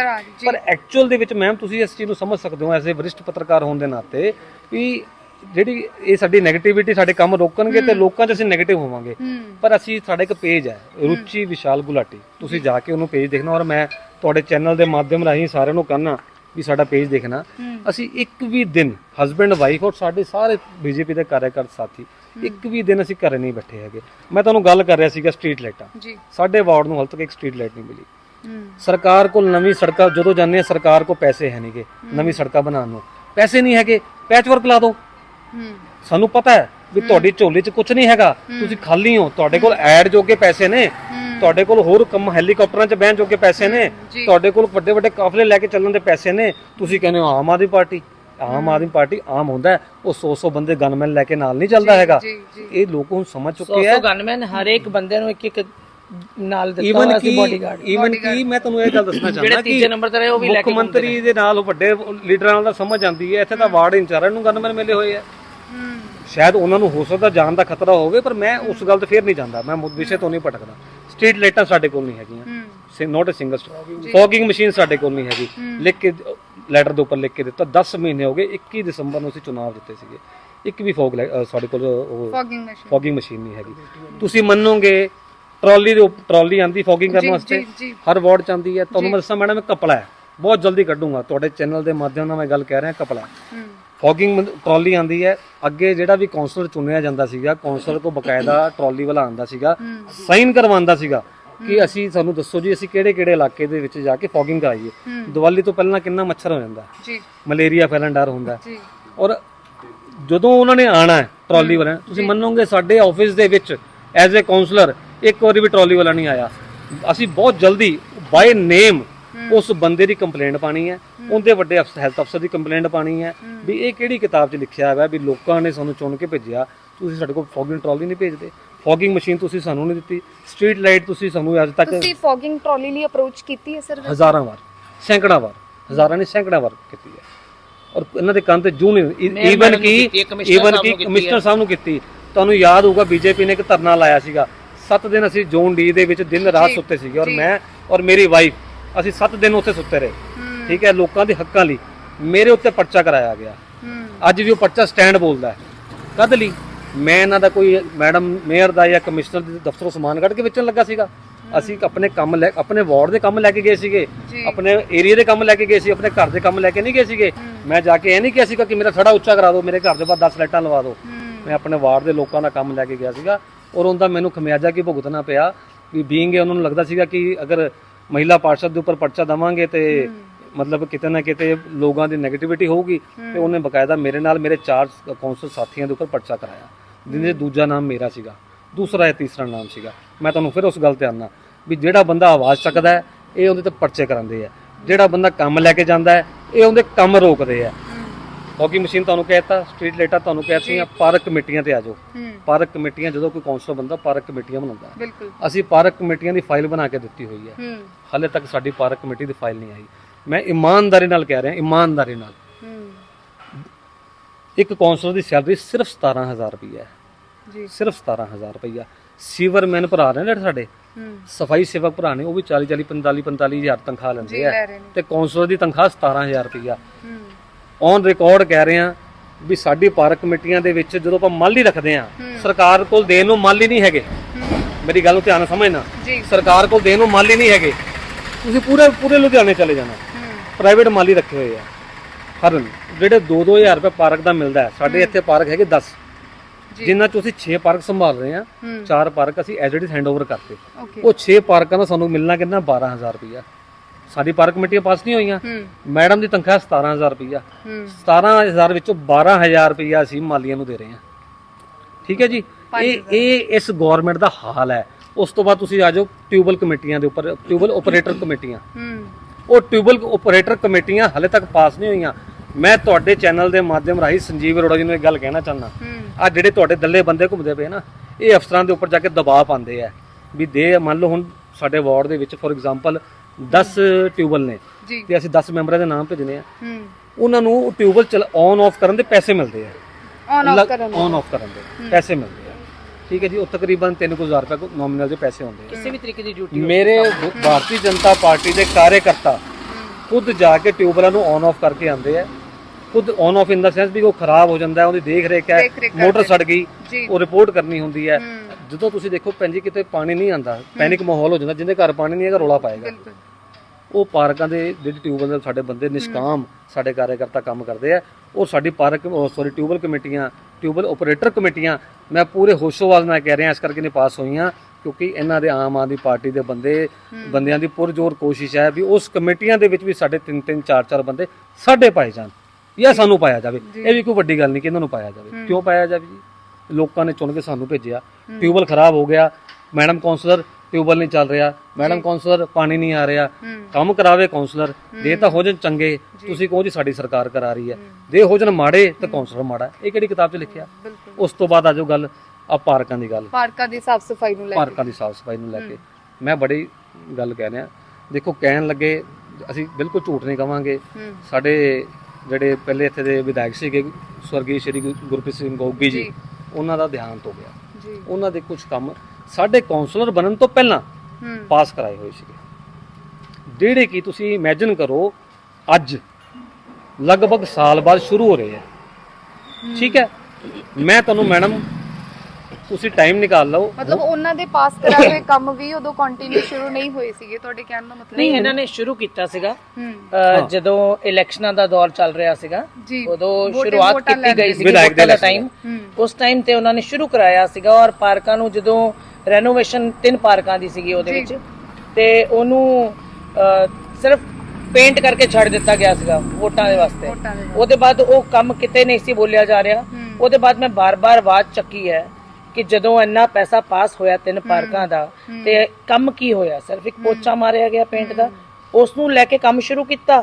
ਪਰ ਐਕਚੁਅਲ ਦੇ ਵਿੱਚ ਮੈਮ ਤੁਸੀਂ ਇਸ ਚੀਜ਼ ਨੂੰ ਸਮਝ ਸਕਦੇ ਹੋ ਐਜ਼ ਅ ਵਰਿਸ਼ਟ ਪੱਤਰਕਾਰ ਹੋਣ ਦੇ ਨਾਤੇ ਵੀ ਜਿਹੜੀ ਇਹ ਸਾਡੀ 네ਗੇਟਿਵਿਟੀ ਸਾਡੇ ਕੰਮ ਰੋਕਣਗੇ ਤੇ ਲੋਕਾਂ 'ਚ ਅਸੀਂ 네ਗੇਟਿਵ ਹੋਵਾਂਗੇ ਪਰ ਅਸੀਂ ਸਾਡਾ ਇੱਕ ਪੇਜ ਹੈ ਰੁਚੀ ਵਿਸ਼ਾਲ ਗੁਲਾਟੀ। ਤੁਸੀਂ ਜਾ। ਕੇ ਉਹਨੂੰ ਪੇਜ ਦੇਖਣਾ ਔਰ ਮੈਂ ਤੁਹਾਡੇ ਚੈਨਲ ਦੇ ਮਾਧਿਅਮ ਰਾਹੀਂ ਸਾਰਿਆਂ ਨੂੰ ਕਹਿਣਾ ਵੀ ਸਾਡਾ ਪੇਜ ਦੇਖਣਾ। ਅਸੀਂ ਇੱਕ ਵੀ ਦਿਨ ਹਸਬੰਡ ਵਾਈਫ ਔਰ ਸਾਡੇ ਸਾਰੇ ਬੀਜੇਪੀ ਦੇ ਕਾਰਜਕਰਤਾ ਸਾਥੀ ਇੱਕ ਵੀ ਦਿਨ ਅਸੀਂ ਘਰੇ ਨਹੀਂ ਬੈਠੇ ਹੈਗੇ। ਮੈਂ ਤੁਹਾਨੂੰ ਗੱਲ ਕਰ ਰਿਹਾ ਸੀਗਾ ਸਟਰੀਟ ਲਾਈਟਾਂ ਸਾਡੇ ਵਾਰਡ ਨੂੰ ਹਾਲ ਤੱਕ ਇੱਕ ਸਟਰੀਟ ਲਾਈਟ ਨਹੀਂ ਮਿਲੀ। ਸਰਕਾਰ ਕੋਲ ਨਵੀਂ ਸੜਕਾਂ ਜਦੋਂ ਜਾਂਦੇ ਆ ਸਰਕਾਰ ਕੋਲ ਪੈਸੇ ਹੈ ਨਹੀਂਗੇ ਨਵੀਂ ਸੜਕਾਂ ਬਣਾਉਣ ਨੂੰ। ਪੈਸੇ ਨਹੀਂ ਹੈਗੇ ਪੈਚ ਵਰਕ ਲਾ ਦਿਓ। ਹੂੰ। ਸਾਨੂੰ ਪਤਾ ਹੈ ਵੀ ਤੁਹਾਡੀ ਝੋਲੀ 'ਚ ਕੁਝ ਨਹੀਂ ਹੈਗਾ। ਤੁਸੀਂ ਖਾਲੀ ਹੋ ਤੁਹਾਡੇ ਕੋਲ ਐਡ ਜੋਗੇ ਪੈਸੇ ਨੇ। ਤੁਹਾਡੇ ਕੋਲ ਹੋਰ ਕੰਮ ਹੈਲੀਕਾਪਟਰਾਂ 'ਚ ਬਹਿਣ ਜੋਗੇ ਪੈਸੇ ਨੇ? ਜੀ। ਤੁਹਾਡੇ ਕੋਲ ਵੱਡੇ ਵੱਡੇ ਕਾਫਲੇ ਲੈ ਕੇ ਚੱਲਣ ਦੇ ਪੈਸੇ ਨੇ? ਤੁਸੀਂ ਕਹਿੰਦੇ ਹੋ ਆਮ ਆਦਮੀ ਪਾਰਟੀ। ਆਮ ਆਦਮੀ ਪਾਰਟੀ ਆਮ ਹੁੰਦਾ ਹੈ, ਉਹ 100-100 ਬੰਦੇ ਗਨਮੈਨ ਲੈ ਕੇ ਨਾਲ ਨਹੀਂ ਚੱਲਦਾ ਹੈਗਾ। ਜੀ ਜੀ। ਇਹ ਲੋਕ ਹੁਣ ਸਮਝ ਚੁੱਕੇ ਆ ਸੋ ਗਨਮੈਨ ਹਰ ਇੱਕ ਬੰਦੇ ਨੂੰ ਇੱਕ ਇੱਕ ਨਾਲ ਦਿੱਤਾ ਈਵਨ ਹੋਇਆ ਕੀ ਸੀ ਬਾਡੀਗਾਰਡ ਈਵਨ ਕੀ ਮੈਂ ਤੁਹਾਨੂੰ ਇਹ ਗੱਲ ਦੱਸਣਾ ਚਾਹੁੰਦਾ ਜਿਹੜੇ ਤੀਜੇ ਨੰਬਰ ਤੇ ਰਹੇ ਉਹ ਵੀ ਲੈ ਮੁੱਖ ਕੇ ਮੰਤਰੀ ਦੇ ਨਾਲ ਉਹ ਵੱਡੇ ਲੀਡਰਾਂ ਨਾਲ ਤਾਂ ਸਮਝ ਆਉਂਦੀ ਹੈ। ਇੱਥੇ ਤਾਂ ਵਾਰਡ ਇੰਚਾਰਜ ਨੂੰ ਗਨਮੈਨ ਮਿਲੇ ਹੋਏ ਆ। ਸ਼ਾਇਦ ਉਹਨਾਂ ਨੂੰ ਹੋ ਸਕਦਾ ਜਾਨ ਦਾ ਖਤਰਾ ਹੋਵੇ ਪਰ ਮੈਂ ਉਸ ਗੱਲ ਤੇ ਫੇਰ ਨਹੀਂ ਜਾਂਦਾ। ਮੈਂ ਮੁੱਦੇ ਵਿਸ਼ੇ ਤੋਂ ਨਹੀਂ ਭਟਕਦਾ। ਸਟਰੀਟ ਲਾਈਟਾਂ ਸਾਡੇ ਕੋਲ ਨਹੀਂ ਹੈਗੀਆਂ। Not a single fogging machine ਸਾਡੇ ਕੋਲ ਨਹੀਂ ਹੈਗੀ। ਲਿਖ ਕੇ ਲੈਟਰ ਦੇ ਉੱਪਰ ਲਿਖ ਕੇ ਦਿੱਤਾ। 10 ਮਹੀਨੇ ਹੋ ਗਏ 21 ਦਸੰਬਰ ਨੂੰ ਅਸੀਂ ਚੁਣਾਵ ਦਿੱਤੇ ਸੀਗੇ। ਇੱਕ ਵੀ ਫੋਗ ਸਾਡੇ ਕੋਲ ਉਹ ਫੌਗਿੰਗ ਮਸ਼ੀਨ ਨਹੀਂ ਹੈਗੀ। ਤੁਸੀਂ ਮੰਨੋਗੇ ਟਰਾਲੀ ਦੇ ਟਰਾਲੀ ਆਂਦੀ ਫੋਗਿੰਗ ਕਰਨ ਵਾਸਤੇ। ਹਰ ਵਾਰਡ ਚ ਆਂਦੀ ਹੈ। ਤੁਹਾਨੂੰ ਮੈਂ ਦੱਸਾਂ ਮੈਡਮ ਕਪੜਾ ਹੈ। ਬਹੁਤ ਜਲਦੀ ਕੱਢੂੰਗਾ। ਤੁਹਾਡੇ ਚੈਨਲ ਦੇ ਮਾਧਿਅਮ ਨਾਲ ਮੈਂ ਗੱਲ ਕਹਿ ਰਿਹਾ ਕਪੜਾ ਹੂੰ। ਫੋਗਿੰਗ ਟਰਾਲੀ ਆਂਦੀ ਹੈ ਅੱਗੇ ਜਿਹੜਾ ਵੀ ਕਾਉਂਸਲਰ ਚੁਣਿਆ ਜਾਂਦਾ ਸੀਗਾ ਕਾਉਂਸਲਰ ਕੋ ਬਕਾਇਦਾ ਟਰਾਲੀ ਵਾਲਾ ਆਂਦਾ ਸੀਗਾ ਸਾਈਨ ਕਰਵਾਉਂਦਾ ਸੀਗਾ ਕਿ ਅਸੀਂ ਸਾਨੂੰ ਦੱਸੋ ਜੀ ਅਸੀਂ ਕਿਹੜੇ ਕਿਹੜੇ ਇਲਾਕੇ ਦੇ ਵਿੱਚ ਜਾ ਕੇ ਫੋਗਿੰਗ ਕਰਾਈਏ। ਦੀਵਾਲੀ ਤੋਂ ਪਹਿਲਾਂ ਕਿੰਨਾ ਮੱਛਰ ਹੋ ਜਾਂਦਾ। ਜੀ। ਮਲੇਰੀਆ ਫੈਲਣ ਡਰ ਹੁੰਦਾ। ਜੀ। ਔਰ ਜਦੋਂ ਉਹਨਾਂ ਨੇ ਆਣਾ ਹੈ ਟਰਾਲੀ ਵਾਲਿਆਂ ਨੇ, ਤੁਸੀਂ ਮੰਨੋਗੇ ਸਾਡੇ ਆਫਿਸ ਦੇ ਵਿੱਚ ਐਜ਼ ਅ ਕਾਉਂਸਲਰ ਇੱਕ ਵਾਰੀ ਵੀ ਟਰਾਲੀ ਵਾਲਾ ਨਹੀਂ ਆਇਆ। ਅਸੀਂ ਬਹੁਤ ਜਲਦੀ ਬਾਈ ਨੇਮ ਉਸ ਬੰਦੇ ਦੀ ਕੰਪਲੇਂਟ ਪਾਣੀ ਹੈ ਉਹਦੇ ਵੱਡੇ ਹੈਲਥ ਅਫਸਰ ਦੀ ਕੰਪਲੇਂਟ ਪਾਣੀ ਹੈ ਵੀ ਇਹ ਕਿਹੜੀ ਕਿਤਾਬ 'ਚ ਲਿਖਿਆ ਹੋਇਆ ਵੀ ਲੋਕਾਂ ਨੇ ਸਾਨੂੰ ਚੁਣ ਕੇ ਭੇਜਿਆ ਤੁਸੀਂ ਸਾਡੇ ਕੋਲ ਫੋਗਿੰਗ ਟਰਾਲੀ ਨਹੀਂ ਭੇਜਦੇ। ਫੋਗਿੰਗ ਮਸ਼ੀਨ ਤੁਸੀਂ ਸਾਨੂੰ ਨਹੀਂ ਦਿੱਤੀ ਸਟਰੀਟ ਲਾਈਟ ਤੁਸੀਂ ਸਾਨੂੰ ਅੱਜ ਤੱਕ ਤੁਸੀਂ ਫੋਗਿੰਗ ਟਰਾਲੀ ਲਈ ਅਪਰੋਚ ਕੀਤੀ ਹੈ ਸਰ ਹਜ਼ਾਰਾਂ ਵਾਰ ਸੈਂਕੜਾ ਵਾਰ ਹਜ਼ਾਰਾਂ ਨਹੀਂ ਸੈਂਕੜਾ ਵਾਰ ਕੀਤੀ ਹੈ। ਔਰ ਇਹਨਾਂ ਦੇ ਕੰਨ ਤੇ ਜੂ ਨਹੀਂ ਈਵਨ ਨੂੰ ਕਿ ਈਵਨ ਕਿ ਨੂੰ ਕਮਿਸ਼ਨਰ। ਸਾਹਿਬ ਨੂੰ ਕੀਤੀ। ਤੁਹਾਨੂੰ ਯਾਦ ਹੋਊਗਾ ਬੀਜੇਪੀ ਨੇ ਇੱਕ ਧਰਨਾ ਲਾਇਆ ਸੀਗਾ। 7 ਦਿਨ ਅਸੀਂ ਜ਼ੋਨ ਡੀ ਦੇ ਵਿੱਚ ਦਿਨ ਰਾਤ ਸੁੱਤੇ ਸੀਗੇ ਔਰ ਮੈਂ ਔਰ ਮੇਰੀ ਵਾਈਫ ਅਸੀਂ 7 ਦਿਨ ਉੱਥੇ ਸੁੱਤੇ ਰਹੇ। ਠੀਕ ਹੈ ਲੋਕਾਂ ਦੇ ਹੱਕਾਂ ਲਈ ਮੇਰੇ ਉੱਤੇ ਪਰਚਾ ਕਰਾਇਆ ਗਿਆ। ਅੱਜ ਵੀ ਉਹ ਪਰਚਾ ਸਟੈਂਡ ਬੋਲਦਾ ਹੈ। ਕਦ ਲਈ? ਮੈਂ ਇਹਨਾਂ ਦਾ ਕੋਈ ਮੈਡਮ ਮੇਅਰ ਦਾ ਜਾਂ ਕਮਿਸ਼ਨਰ ਦੇ ਦਫ਼ਤਰੋਂ ਸਮਾਨ ਕੱਢ ਕੇ ਵੇਚਣ ਲੱਗਾ ਸੀਗਾ। ਅਸੀਂ ਆਪਣੇ ਕੰਮ ਲੈ ਆਪਣੇ ਵਾਰਡ ਦੇ ਕੰਮ ਲੈ ਕੇ ਗਏ ਸੀਗੇ। ਆਪਣੇ ਏਰੀਆ ਦੇ ਕੰਮ ਲੈ ਕੇ ਗਏ ਸੀ ਆਪਣੇ ਘਰ ਦੇ ਕੰਮ ਲੈ ਕੇ ਨਹੀਂ ਗਏ ਸੀਗੇ। ਮੈਂ ਜਾ ਕੇ ਇਹ ਨਹੀਂ ਕਿਹਾ ਸੀਗਾ ਕਿ ਮੇਰਾ ਥੜਾ ਉੱਚਾ ਕਰਾ ਦਿਓ ਮੇਰੇ ਘਰ ਦੇ ਬਾਹਰ 10 ਲਾਈਟਾਂ ਲਵਾ ਦਿਓ। ਮੈਂ ਆਪਣੇ ਵਾਰਡ ਦੇ ਲੋਕਾਂ ਦਾ ਕੰਮ ਲੈ ਕੇ ਗਿਆ ਸੀਗਾ। ਔਰ ਉਹਦਾ ਮੈਨੂੰ ਖਮਿਆਜਾ ਕੀ ਭੁਗਤਣਾ ਪਿਆ? ਵੀ ਬੀਇੰਗ ਉਹਨਾਂ ਨੂੰ ਲੱਗਦਾ ਸੀਗਾ ਕਿ ਅਗਰ ਮਹਿਲਾ ਪਾਰਸ਼ਦ ਦੇ ਉੱਪਰ ਪਰਚਾ ਦਵਾਂਗੇ ਤੇ ਮਤਲਬ ਕਿਤੇ ਨਾ ਕਿਤੇ ਲੋਕਾਂ ਦੀ 네ਗੇਟਿਵਿਟੀ ਹੋਊਗੀ ਤੇ ਉਹਨੇ ਬਕਾਇਦਾ ਮੇਰੇ ਨਾਲ ਮੇਰੇ ਚਾਰ ਕੌਂਸਲ ਸਾਥੀਆਂ ਦੇ ਉੱਪਰ ਪਰਚਾ ਕਰਾਇਆ। ਜਿਹਦੇ ਦੂਜਾ ਨਾਮ ਮੇਰਾ ਸੀਗਾ ਦੂਸਰਾ ਜਾਂ ਤੀਸਰਾ ਨਾਮ ਸੀਗਾ। ਮੈਂ ਤੁਹਾਨੂੰ ਫਿਰ ਉਸ ਗੱਲ ਤੇ ਆਨਾ ਵੀ ਜਿਹੜਾ ਬੰਦਾ ਆਵਾਜ਼ ਚੱਕਦਾ ਹੈ ਇਹ ਉਹਦੇ ਤੇ ਪਰਚੇ ਕਰਾਉਂਦੇ ਆ ਜਿਹੜਾ ਬੰਦਾ ਕੰਮ ਲੈ ਕੇ ਜਾਂਦਾ ਹੈ ਇਹ ਉਹਦੇ ਕੰਮ ਰੋਕਦੇ ਆ ਹੌਕੀ ਮਸ਼ੀਨ ਤੁਹਾਨੂੰ ਕਹਿਤਾ ਸਟਰੀਟ ਲਾਈਟਾਂ ਤੁਹਾਨੂੰ ਕਹਿਤੀਆਂ ਪਾਰਕ ਕਮੇਟੀਆਂ ਤੇ ਆ ਜਾਓ। ਪਾਰਕ ਕਮੇਟੀਆਂ ਜਦੋਂ ਕੋਈ ਕੌਂਸਲਰ ਬੰਦਾ ਪਾਰਕ ਕਮੇਟੀਆਂ ਬਣਾਉਂਦਾ ਹੈ। ਬਿਲਕੁਲ। ਅਸੀਂ ਪਾਰਕ ਕਮੇਟੀਆਂ ਦੀ ਫਾਈਲ ਬਣਾ ਕੇ ਦਿੱਤੀ ਹੋਈ ਹੈ। ਹੂੰ। ਹਾਲੇ ਤੱਕ ਸਾਡੀ ਪਾਰਕ ਕਮੇਟੀ ਦੀ ਫਾਈਲ ਨਹੀਂ ਆਈ। ਮੈਂ ਇਮਾਨਦਾਰੀ ਨਾਲ ਕਹਿ ਰਿਹਾ ਇਮਾਨਦਾਰੀ ਨਾਲ। ਹੂੰ। ਇੱਕ ਕੌਂਸਲਰ ਦੀ ਸੈਲਰੀ ਸਿਰਫ 17000 ਰੁਪਏ ਹੈ। ਜੀ। ਸਿਰਫ 17000 ਰੁਪਇਆ ਸੀਵਰਮੈਨ ਭਰਾ ਨੇ ਜਿਹੜੇ ਸਾਡੇ ਹੂੰ। ਸਫ਼ਾਈ ਸੇਵਕ ਭਰਾ ਨੇ ਉਹ ਵੀ 40 40 45 45000 ਤਨਖਾਹ ਲੈਂਦੇ ਆ। ਲੈ ਰਹੇ ਨੇ। ਤੇ ਕੌਂਸਲਰ ਦੀ ਤਨਖਾਹ 17000 ਰੁਪਇਆ ਹੂੰ। ਔਨ ਰਿਕਾਰਡ ਕਹਿ ਰਹੇ ਆ ਵੀ ਸਾਡੀ ਪਾਰਕ ਕਮੇਟੀਆਂ ਦੇ ਵਿੱਚ ਜਦੋਂ ਆਪਾਂ ਮਾਲੀ ਰੱਖਦੇ ਆ ਸਰਕਾਰ ਕੋਲ ਦੇਣ ਨੂੰ ਮਾਲੀ ਨਹੀਂ ਹੈਗੇ। ਮੇਰੀ ਗੱਲ ਨੂੰ ਧਿਆਨ ਨਾਲ ਸਮਝਣਾ। ਸਰਕਾਰ ਕੋਲ ਦੇਣ ਨੂੰ ਮਾਲੀ ਨਹੀਂ ਹੈਗੇ। ਤੁਸੀਂ ਪੂਰੇ ਪੂਰੇ ਲੁਧਿਆਣੇ ਚਲੇ ਜਾਣਾ। ਹੂੰ। ਪ੍ਰਾਈਵੇਟ ਮਾਲੀ ਰੱਖੇ ਹੋਏ ਆ। ਹਰਨ ਜਿਹੜੇ 2-2000 ਰੁਪਏ ਪਾਰਕ ਦਾ ਮਿਲਦਾ ਹੈ ਸਾਡੇ ਇੱਥੇ ਪਾਰਕ ਹੈਗੇ 10 ਜਿਨ੍ਹਾਂ ਚੋਂ ਅਸੀਂ 6 ਪਾਰਕ ਸੰਭਾਲ ਰਹੇ ਆ ਹੂੰ। 4 ਪਾਰਕ ਅਸੀਂ ਐਜ਼ ਇਟ ਇਜ਼ ਹੈਂਡਓਵਰ ਕਰਤੇ। ਉਹ 6 ਪਾਰਕਾਂ ਦਾ ਸਾਨੂੰ ਮਿਲਣਾ ਕਿੰਨਾ? 12000 ਰੁਪਇਆ ਸਾਡੀ ਪਾਰਕ ਕਮੇਟੀਆਂ ਪਾਸ ਨਹੀਂ ਹੋਈਆਂ। ਮੈਡਮ ਦੀ ਤਨਖਾਹ 17000 ਰੁਪਇਆ ਹੂੰ। 17000 ਵਿੱਚੋਂ 12000 ਰੁਪਇਆ ਅਸੀਂ ਮਾਲੀਆਂ ਨੂੰ ਦੇ ਰਹੇ ਹਾਂ। ਠੀਕ ਹੈ ਜੀ? ਇਹ ਇਹ ਇਸ ਗਵਰਨਮੈਂਟ ਦਾ ਹਾਲ ਹੈ। ਉਸ ਤੋਂ ਬਾਅਦ ਤੁਸੀਂ ਆ ਜਾਓ ਟਿਊਬਲ ਕਮੇਟੀਆਂ ਦੇ ਉੱਪਰ ਟਿਊਬਲ ਆਪਰੇਟਰ ਕਮੇਟੀਆਂ। ਉਹ ਟਿਊਬਲ ਆਪਰੇਟਰ ਕਮੇਟੀਆਂ ਹਲੇ ਤੱਕ ਪਾਸ ਨਹੀਂ ਹੋਈਆਂ। ਮੈਂ ਤੁਹਾਡੇ ਚੈਨਲ ਦੇ ਮਾਧਿਅਮ ਰਾਹੀਂ ਸੰਜੀਵ ਅਰੋੜਾ ਜੀ ਨੂੰ ਇੱਕ ਗੱਲ ਕਹਿਣਾ ਚਾਹੁੰਦਾ। ਆ ਜਿਹੜੇ ਤੁਹਾਡੇ ਦੱਲੇ ਬੰਦੇ ਘੁੰਮਦੇ ਪਏ ਨਾ ਇਹ ਅਫਸਰਾਂ ਦੇ ਉੱਪਰ ਜਾ ਕੇ ਦਬਾਅ ਪਾਉਂਦੇ ਆ। ਵੀ ਦੇ ਮੰਨ ਲਓ ਹੁਣ ਸਾਡੇ ਵਾਰਡ ਦੇ ਵਿੱਚ ਫੋਰ ਐਗਜ਼ਾਮਪਲ 10 ਟਿਊਬਲ ਨੇ ਜੀ। ਤੇ ਅਸੀਂ 10 ਮੈਂਬਰਾਂ ਦੇ ਨਾਮ ਭੇਜਨੇ ਆ। ਹੂੰ। ਉਹਨਾਂ ਨੂੰ ਟਿਊਬਲ ਚਲ ਔਨ ਆਫ ਕਰਨ ਦੇ ਪੈਸੇ ਮਿਲਦੇ ਆ। ਔਨ ਆਫ ਕਰਨ ਔਨ ਆਫ ਕਰਨ ਦੇ। ਪੈਸੇ ਮਿਲਦੇ ਆ। ਠੀਕ ਹੈ ਜੀ ਉਹ ਤਕਰੀਬਨ 3000 ਰੁਪਏ ਨੋਮੀਨਲ ਦੇ ਪੈਸੇ ਹੁੰਦੇ ਆ। ਕਿਸੇ ਵੀ ਤਰੀਕੇ ਦੀ ਡਿਊਟੀ ਮੇਰੇ ਭਾਰਤੀ ਜਨਤਾ ਪਾਰਟੀ ਦੇ ਕਾਰਜਕਰਤਾ ਖੁਦ ਜਾ ਕੇ ਟਿਊਬਲਾਂ ਨੂੰ ਔਨ ਆਫ ਕਰਕੇ ਆਉਂਦੇ ਆ। ਖੁਦ on off in the sense ਵੀ ਉਹ ਖਰਾਬ ਹੋ ਜਾਂਦਾ ਉਹਦੀ ਦੇਖ ਰੇਖ ਹੈ ਮੋਟਰ ਸੜ ਗਈ ਉਹ ਰਿਪੋਰਟ ਕਰਨੀ ਹੁੰਦੀ ਹੂੰ। ਜਦੋਂ ਤੁਸੀਂ ਦੇਖੋ ਭੈਣ ਜੀ ਕਿਤੇ ਪਾਣੀ ਨਹੀਂ ਆਂਦਾ ਪੈਨਿਕ ਮਾਹੌਲ ਹੋ ਜਾਂਦਾ ਜਿੰਦੇ ਘਰ ਪਾਣੀ ਨਹੀਂ ਹੈਗਾ ਰੋਲਾ ਪਾਏਗਾ ਬਿਲਕੁਲ। ਉਹ ਪਾਰਕਾਂ ਦੇ ਜਿਹੜੇ ਟਿਊਬਲ ਦੇ ਸਾਡੇ ਬੰਦੇ ਨਿਸ਼ਕਾਮ ਸਾਡੇ ਕਾਰਜਕਰਤਾ ਕੰਮ ਕਰਦੇ ਆ। ਔਰ ਸਾਡੀ ਪਾਰਕ ਸੌਰੀ ਟਿਊਬਲ ਕਮੇਟੀਆਂ ਟਿਊਬਲ ਆਪਰੇਟਰ ਕਮੇਟੀਆਂ ਮੈਂ ਪੂਰੇ ਹੋਸ਼ੋਵਾਲ ਨਾਲ ਕਹਿ ਰਿਹਾ ਇਸ ਕਰਕੇ ਨਹੀਂ ਪਾਸ ਹੋਈਆਂ ਕਿਉਂਕਿ ਇਹਨਾਂ ਦੇ ਆਮ ਆਦਮੀ ਪਾਰਟੀ ਦੇ ਬੰਦੇ ਬੰਦਿਆਂ ਦੀ ਪੁਰਜੋਰ ਕੋਸ਼ਿਸ਼ ਹੈ ਵੀ ਉਸ ਕਮੇਟੀਆਂ ਦੇ ਵਿੱਚ ਵੀ ਸਾਡੇ ਤਿੰਨ ਤਿੰਨ ਚਾਰ ਚਾਰ ਬੰਦੇ ਸਾਡੇ ਪਾਏ ਜਾਣ ਜਾਂ ਸਾਨੂੰ ਪਾਇਆ ਜਾਵੇ। ਇਹ ਵੀ ਕੋਈ ਵੱਡੀ ਗੱਲ ਨਹੀਂ ਕਿ ਇਹਨਾਂ ਨੂੰ ਪਾਇਆ ਜਾਵੇ। ਕਿਉਂ ਪਾਇਆ ਜਾਵੇ ਜੀ? ਲੋਕਾਂ ਨੇ ਚੁਣ ਕੇ ਸਾਨੂੰ ਭੇਜਿਆ। ਟਿਊਬਲ ਖਰਾਬ ਹੋ ਗਿਆ ਮੈਡਮ ਕਾਉਂਸਲਰ ਟਿਊਬਲ ਨਹੀਂ ਚੱਲ ਰਿਹਾ ਮੈਡਮ ਕਾਉਂਸਲਰ ਪਾਣੀ ਨਹੀਂ ਆ ਰਿਹਾ ਕੰਮ ਕਰਾਵੇ ਕਾਉਂਸਲਰ ਦੇ ਤਾਂ ਹੋ ਜਾਣ ਚੰਗੇ ਤੁਸੀਂ ਕਹੋ ਜੀ ਸਾਡੀ ਸਰਕਾਰ ਕਰਾ ਰਹੀ ਹੈ। ਦੇ ਹੋ ਜਾਣ ਮਾੜੇ ਤਾਂ ਕਾਉਂਸਲਰ ਮਾੜਾ। ਇਹ ਕਿਹੜੀ ਕਿਤਾਬ 'ਚ ਲਿਖਿਆ? ਉਸ ਤੋਂ ਬਾਅਦ ਆਜੋ ਗੱਲ ਆ ਪਾਰਕਾਂ ਦੀ ਗੱਲ। ਪਾਰਕਾਂ ਦੀ ਸਾਫ਼ ਸਫ਼ਾਈ ਨੂੰ ਲੈ ਕੇ। ਪਾਰਕਾਂ ਦੀ ਸਾਫ਼ ਸਫ਼ਾਈ ਨੂੰ ਲੈ ਕੇ। ਮੈਂ ਬੜੀ ਗੱਲ ਕਹਿ ਰਿਹਾ। ਦੇਖੋ ਕਹਿਣ ਲੱਗੇ ਅਸੀਂ ਬਿਲਕੁਲ ਝੂਠ ਨਹੀਂ ਕਵਾਂਗੇ। ਸਾਡੇ ਜਿਹੜੇ ਪਹਿਲੇ ਇੱਥੇ ਦੇ ਵਿਧਾਇਕ ਸੀਗੇ ਸਵਰਗੀ ਸ਼੍ਰੀ ਗੁਰਪ੍ਰੀਤ ਸਿੰਘ ਗੋਗੀ ਜੀ। ਉਹਨਾਂ ਦਾ ਦੇਹਾਂਤ ਹੋ ਗਿਆ। ਉਹਨਾਂ ਦੇ ਕੁਝ ਕੰਮ ਸਾਡੇ ਕਾਉਂਸਲਰ ਬਣਨ ਤੋਂ ਪਹਿਲਾਂ ਪਾਸ ਕਰਾਏ ਹੋਏ ਸੀਗੇ। ਜਿਹੜੇ ਕਿ ਤੁਸੀਂ ਇਮੇਜਿਨ ਕਰੋ ਅੱਜ ਲਗਭਗ ਸਾਲ ਬਾਅਦ ਸ਼ੁਰੂ ਹੋ ਰਹੇ ਆ। ਠੀਕ ਹੈ? ਮੈਂ ਤੁਹਾਨੂੰ ਮੈਡਮ ਤੁਸੀਂ ਟਾਈਮ ਨਿਕਾਲ ਲਓ। ਮਤਲਬ ਉਹਨਾਂ ਦੇ ਪਾਸ ਕਰਾਏ ਹੋਏ ਕੰਮ ਵੀ ਉਦੋਂ ਕੰਟੀਨਿਊ ਸ਼ੁਰੂ ਨਹੀਂ ਹੋਏ ਸੀਗੇ। ਤੁਹਾਡੇ ਕਹਿਣ ਦਾ ਮਤਲਬ ਨਹੀਂ ਇਹਨਾਂ ਨੇ ਸ਼ੁਰੂ ਕੀਤਾ ਸੀਗਾ। ਅਹ, ਜਦੋਂ ਇਲੈਕਸ਼ਨਾਂ ਦਾ ਦੌਰ ਚੱਲ ਰਿਹਾ ਸੀਗਾ ਜੀ। ਉਦੋਂ ਵੋਟਾਂ- ਸ਼ੁਰੂਆਤ ਵੋਟਾਂ ਕੀਤੀ ਗਈ ਸੀ ਵਿਧਾਇਕ ਦੇ ਵੋਟਾਂ ਦਾ election ਟਾਈਮ ਹੂੰ। ਉਸ ਟਾਈਮ ਤੇ ਉਹਨਾਂ ਨੇ ਸ਼ੁਰੂ ਕਰਾਇਆ ਸੀਗਾ ਔਰ ਪਾਰਕਾਂ ਨੂੰ ਜਦੋਂ ਰੈਨੋਵੇਸ਼ਨ ਤਿੰਨ ਪਾਰਕਾਂ ਦੀ ਸੀਗੀ ਉਹਦੇ ਵਿੱਚ ਤੇ ਉਹਨੂੰ ਅਹ, ਸਿਰਫ ਪੇਂਟ ਕਰਕੇ ਛੱਡ ਦਿੱਤਾ ਗਿਆ ਸੀਗਾ ਵੋਟਾਂ ਦੇ ਵਾਸਤੇ। ਵੋਟਾਂ ਦੇ ਉਹਦੇ ਬਾਅਦ ਉਹ ਕੰਮ ਕਿਤੇ ਨਹੀਂ ਸੀ ਬੋਲਿਆ ਜਾ ਰਿਹਾ। ਹੂੰ। ਉਹਦੇ ਬਾਅਦ ਮੈਂ ਬਾਰ-ਬਾਰ ਆਵਾਜ਼ ਚੱਕੀ ਹੈ ਕਿ ਜਦੋਂ ਇੰਨਾ ਪੈਸਾ ਪਾਸ ਹੋਇਆ ਤਿੰਨ ਪਾਰਕਾਂ ਦਾ ਤੇ ਕੰਮ ਕੀ ਹੋਇਆ? ਸਿਰਫ ਇੱਕ ਪੋਚਾ ਮਾਰਿਆ ਗਿਆ ਪੇਂਟ ਦਾ। ਉਸ ਨੂੰ ਲੈ ਕੇ ਕੰਮ ਸ਼ੁਰੂ ਕੀਤਾ।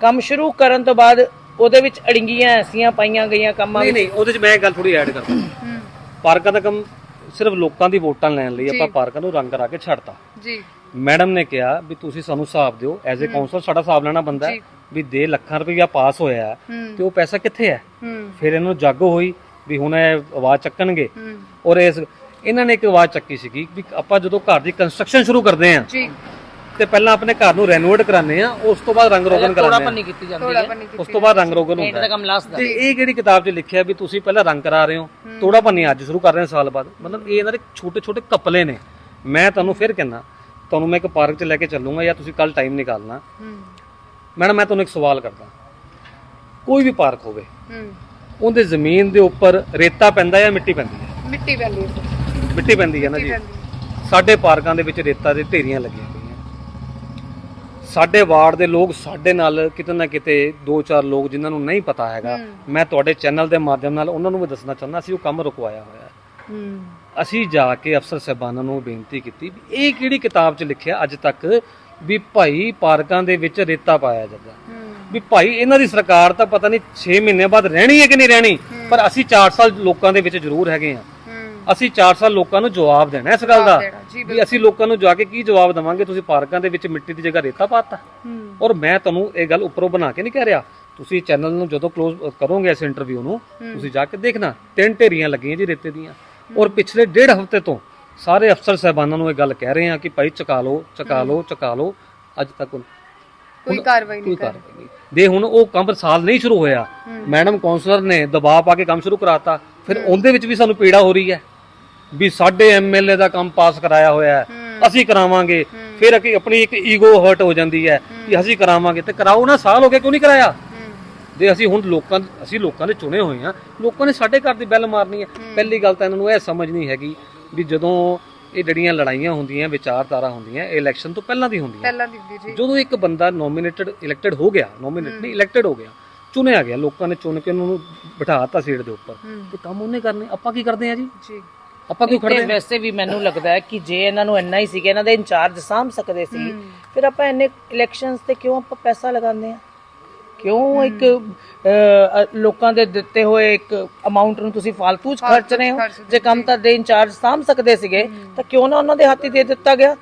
ਕੰਮ ਸ਼ੁਰੂ ਕਰਨ ਤੋਂ ਬਾਅਦ ਉਹਦੇ ਵਿੱਚ ਅੜਿੰਗੀਆਂ ਐਸੀਆਂ ਪਾਈਆਂ ਗਈਆਂ ਕੰਮਾਂ ਨਹੀਂ ਵਿੱਚ। ਨਹੀਂ ਉਹਦੇ 'ਚ ਮੈਂ ਇੱਕ ਗੱਲ ਥੋੜੀ ਐਡ ਕਰਦਾ। ਪਾਰਕਾਂ ਦਾ ਕੰਮ ਸਿਰਫ ਲੋਕਾਂ ਦੀ ਵੋਟਾਂ ਲੈਣ ਲਈ। ਆਪਾਂ ਪਾਰਕਾਂ ਨੂੰ ਰੰਗ ਕਰਾ ਕੇ ਛੱਡਤਾ। ਜੀ। ਮੈਡਮ ਨੇ ਕਿਹਾ ਵੀ ਤੁਸੀਂ ਸਾਨੂੰ ਹਿਸਾਬ ਦਿਓ। ਐਜ਼ ਅ ਕਾਉਂਸਲਰ ਸਾਡਾ ਹਿਸਾਬ ਲੈਣਾ ਬੰਦਾ। ਵੀ ਦੇ ਲੱਖਾਂ ਰੁਪਈਆ ਪਾਸ ਹੋਇਆ ਤੇ ਉਹ ਪੈਸਾ ਕਿੱਥੇ ਹੈ? ਹੂੰ। ਫਿਰ ਇਹਨਾਂ ਨੂੰ ਜਾਗੋ ਹੋਈ। ਵੀ ਹੁਣ ਇਹ ਆਵਾਜ਼ ਚੱਕਣਗੇ। ਹੂੰ। ਔਰ ਇਸ ਇਹਨਾਂ ਨੇ ਇੱਕ ਆਵਾਜ਼ ਚੱਕੀ ਸੀਗੀ ਵੀ ਆਪਾਂ ਜਦੋਂ ਘਰ ਦੀ ਕੰਸਟਰਕਸ਼ਨ ਸ਼ੁਰੂ ਕਰਦੇ ਆ ਜੀ। ਤੇ ਪਹਿਲਾਂ ਆਪਣੇ ਘਰ ਨੂੰ ਰੈਨੋਵੇਟ ਕਰਾਉਂਦੇ ਆ ਉਸ ਤੋਂ ਬਾਅਦ ਰੰਗ ਰੋਗਨ ਥੋੜਾ ਕਰਾਉਂਦੇ ਪੰਨੀ ਆ ਕੀਤੀ ਜਾਂਦੀ ਥੋੜਾ ਹੈ ਬਣੀ ਉਸ ਤੋਂ ਬਾਅਦ ਰੰਗ ਰੋਗਨ ਹੁੰਦਾ ਦਾ ਹੈ। ਕੰਮ ਲਾਸਟ ਦਾ। ਤੇ ਇਹ ਕਿਹੜੀ ਕਿਤਾਬ 'ਚ ਲਿਖਿਆ ਵੀ ਤੁਸੀਂ ਪਹਿਲਾਂ ਰੰਗ ਕਰਾ ਰਹੇ ਹੋ ਤੋੜਾ ਪੰਨੀ ਅੱਜ ਸ਼ੁਰੂ ਕਰ ਰਹੇ ਹੋ ਸਾਲ ਬਾਅਦ। ਮਤਲਬ ਇਹ ਇਹਨਾਂ ਦੇ ਛੋਟੇ ਛੋਟੇ ਕਪਲੇ ਨੇ। ਮੈਂ ਤੁਹਾਨੂੰ ਫਿਰ ਕਹਿੰਦਾ ਤੁਹਾਨੂੰ ਮੈਂ ਇੱਕ ਪਾਰਕ 'ਚ ਲੈ ਕੇ ਚੱਲੂੰਗਾ ਜਾਂ ਤੁਸੀਂ ਕੱਲ ਟਾਈਮ ਨਿਕਾਲਣਾ। ਮੈਡਮ ਮੈਂ ਤੁਹਾਨੂੰ ਇੱਕ ਸਵਾਲ ਕਰਦਾ। ਕੋਈ ਵੀ ਪਾਰਕ ਹੋਵੇ ਹੂੰ। ਉਹਦੇ ਜ਼ਮੀਨ ਦੇ ਉੱਪਰ ਰੇਤਾ ਪੈਂਦਾ ਜਾਂ ਮਿੱਟੀ ਪੈਂਦੀ ਹੈ? ਮਿੱਟੀ ਪੈਂਦੀ ਹੈ ਸਰ ਮਿੱਟੀ ਪੈਂਦੀ ਹੈ ਨਾ ਮਿੱਟੀ ਜੀ ਪੈਂਦੀ ਹੈ। ਸਾਡੇ ਪਾਰਕਾਂ ਦੇ ਵਿੱਚ ਰੇਤਾ ਦੇ ਢੇਰੀਆਂ ਲੱਗੀਆਂ ਪਈਆਂ ਸਾਡੇ ਵਾਰਡ ਦੇ ਲੋਕ ਸਾਡੇ ਨਾਲ ਕਿਤੇ ਨਾ ਕਿਤੇ ਦੋ ਚਾਰ ਲੋਕ ਜਿਨ੍ਹਾਂ ਨੂੰ ਨਹੀਂ ਪਤਾ ਹੈਗਾ ਮੈਂ ਤੁਹਾਡੇ ਚੈਨਲ ਦੇ ਮਾਧਿਅਮ ਨਾਲ ਉਹਨਾਂ ਨੂੰ ਵੀ ਦੱਸਣਾ ਚਾਹੁੰਦਾ ਸੀ ਉਹ ਕੰਮ ਰੁਕਵਾਇਆ ਹੋਇਆ ਹੈ। ਹੂੰ। ਅਸੀਂ ਜਾ ਕੇ ਅਫਸਰ ਸਾਹਿਬਾਨਾਂ ਨੂੰ ਬੇਨਤੀ ਕੀਤੀ ਵੀ ਇਹ ਕਿਹੜੀ ਕਿਤਾਬ 'ਚ ਲਿਖਿਆ ਅੱਜ ਤੱਕ ਵੀ ਭਾਈ ਪਾਰਕਾਂ ਦੇ ਵਿੱਚ ਰੇਤਾ ਪਾਇਆ ਜਾਂਦਾ। ਹੂੰ। ਵੀ ਭਾਈ ਇਹਨਾਂ ਦੀ ਸਰਕਾਰ ਤਾਂ ਪਤਾ ਨਹੀਂ 6 ਮਹੀਨੇ ਬਾਅਦ ਰਹਿਣੀ ਹੈ ਕਿ ਨਹੀਂ ਰਹਿਣੀ? ਪਰ ਅਸੀਂ 4 ਸਾਲ ਲੋਕਾਂ ਦੇ ਵਿੱਚ ਜ਼ਰੂਰ ਹੈਗੇ ਆ ਅਸੀਂ 4 ਸਾਲ ਲੋਕਾਂ ਨੂੰ ਜਵਾਬ ਦੇਣਾ ਇਸ ਗੱਲ ਦਾ। ਵੀ ਅਸੀਂ ਲੋਕਾਂ ਨੂੰ ਜਾ ਕੇ ਕੀ ਜਵਾਬ ਦੇਵਾਂਗੇ? ਤੁਸੀਂ ਪਾਰਕਾਂ ਦੇ ਵਿੱਚ ਮਿੱਟੀ ਦੀ ਜਗ੍ਹਾ ਰੇਤਾ ਪਾਤਾ। ਔਰ ਮੈਂ ਤੁਹਾਨੂੰ ਇਹ ਗੱਲ ਉੱਪਰੋਂ ਬਣਾ ਕੇ ਨਹੀਂ ਕਹਿ ਰਿਹਾ। ਤੁਸੀਂ ਚੈਨਲ ਨੂੰ ਜਦੋਂ ক্লোਜ਼ ਕਰੋਗੇ ਇਸ ਇੰਟਰਵਿਊ ਨੂੰ ਤੁਸੀਂ ਜਾ ਕੇ ਦੇਖਣਾ। ਤਿੰਨ ਢੇਰੀਆਂ ਲੱਗੀਆਂ ਜੀ ਰੇਤੇ ਦੀਆਂ। ਔਰ ਪਿਛਲੇ ਡੇਢ ਹਫ਼ਤੇ ਤੋਂ ਸਾਰੇ ਅਫਸਰ ਸਾਹਿਬਾਨਾਂ ਨੂੰ ਇਹ ਗੱਲ ਕਹਿ ਰਹੇ ਆ ਕਿ ਭਾਈ ਚਕਾ ਲਓ ਚਕਾ ਲਓ ਚਕਾ ਲਓ। ਅੱਜ ਤੱਕ ਕੋਈ ਕਾਰਵਾਈ ਨਹੀਂ ਕਰ ਦੇ ਹੁਣ ਉਹ ਕੰਮ ਸਾਲ ਨਹੀਂ ਸ਼ੁਰੂ ਹੋਇਆ। ਮੈਡਮ ਕਾਉਂਸਲਰ ਨੇ ਦਬਾਅ ਪਾ ਕੇ ਕੰਮ ਸ਼ੁਰੂ ਕਰਾਤਾ। ਫਿਰ ਉਹਦੇ ਵਿੱਚ ਵੀ ਸਾਨੂੰ ਪੀੜਾ ਹੋ ਰਹੀ ਹੈ ਵੀ ਸਾਡੇ ਐਮਐਲਏ ਦਾ ਕੰਮ ਪਾਸ ਕਰਾਇਆ ਹੋਇਆ ਹੈ। ਅਸੀਂ ਕਰਾਵਾਂਗੇ। ਫਿਰ ਆਪਣੀ ਇੱਕ ਈਗੋ ਹਰਟ ਹੋ ਜਾਂਦੀ ਹੈ ਕਿ ਅਸੀਂ ਕਰਾਵਾਂਗੇ ਤੇ ਕਰਾਓ ਨਾ ਸਾਲ ਹੋ ਗਿਆ ਕਿਉਂ ਨਹੀਂ ਕਰਾਇਆ? ਜੇ ਅਸੀਂ ਹੁਣ ਲੋਕਾਂ ਅਸੀਂ ਲੋਕਾਂ ਦੇ ਚੁਣੇ ਹੋਏ ਆ ਲੋਕਾਂ ਨੇ ਸਾਡੇ ਘਰ ਦੀ ਬੈਲ ਮਾਰਨੀ ਹੈ। ਪਹਿਲੀ ਗੱਲ ਤਾਂ ਇਹਨਾਂ ਨੂੰ ਇਹ ਸਮਝ ਨਹੀਂ ਹੈਗੀ ਵੀ ਜਦੋਂ ਇਹ ਜਿਹੜੀਆਂ ਲੜਾਈਆਂ ਹੁੰਦੀਆਂ ਵਿਚਾਰਧਾਰਾ ਹੁੰਦੀਆਂ ਇਹ ਇਲੈਕਸ਼ਨ ਤੋਂ ਪਹਿਲਾਂ ਦੀ ਹੁੰਦੀਆਂ। ਪਹਿਲਾਂ ਦੀ ਜੀ। ਜਦੋਂ ਇੱਕ ਬੰਦਾ ਨੋਮੀਨੇਟਡ ਇਲੈਕਟਡ ਹੋ ਗਿਆ ਨੋਮੀਨੇਟ ਨਹੀਂ ਇਲੈਕਟਡ ਹੋ ਗਿਆ ਚੁਣਿਆ ਗਿਆ ਲੋਕਾਂ ਨੇ ਚੁਣ ਕੇ ਉਹਨਾਂ ਨੂੰ ਬਿਠਾਤਾ ਸੀਟ ਦੇ ਉੱਪਰ। ਤੇ ਕੰਮ ਉਹਨੇ ਕਰਨੇ ਆਪਾਂ ਕੀ ਕਰਦੇ ਆ ਜੀ? ਜੀ। ਆਪਾਂ ਕਿਉਂ ਖੜਦੇ? ਵੈਸੇ ਵੀ ਮੈਨੂੰ ਲੱਗਦਾ ਹੈ ਕਿ ਜੇ ਇਹਨਾਂ ਨੂੰ ਇੰਨਾ ਹੀ ਸੀ ਕਿ ਇਹਨਾਂ ਦੇ ਇੰਚਾਰਜ ਸਾਂਭ ਸਕਦੇ ਸੀ ਫਿਰ ਆਪਾਂ ਇੰਨੇ ਇਲੈਕਸ਼ਨਸ ਤੇ ਕਿਉਂ ਆਪਾਂ ਪੈਸਾ ਲਗਾਉਂਦੇ ਆ ਕਿਉਂ ਇੱਕ ਲੋਕਾਂ ਦੇ ਦਿੱਤੇ ਹੋਏ ਇੱਕ ਅਮਾਉਂਟ ਨੂੰ ਤੁਸੀਂ ਫालतू ਚ ਖਰਚ ਰਹੇ ਹੋ? ਜੇ ਕੰਮ ਤਾਂ ਦੇ ਇੰਚਾਰਜ ਸਾਂਭ ਸਕਦੇ ਸੀਗੇ ਤਾਂ ਕਿਉਂ ਨਾ ਉਹਨਾਂ ਦੇ ਹੱਥ ਦੇ ਦਿੱਤਾ ਗਿਆ?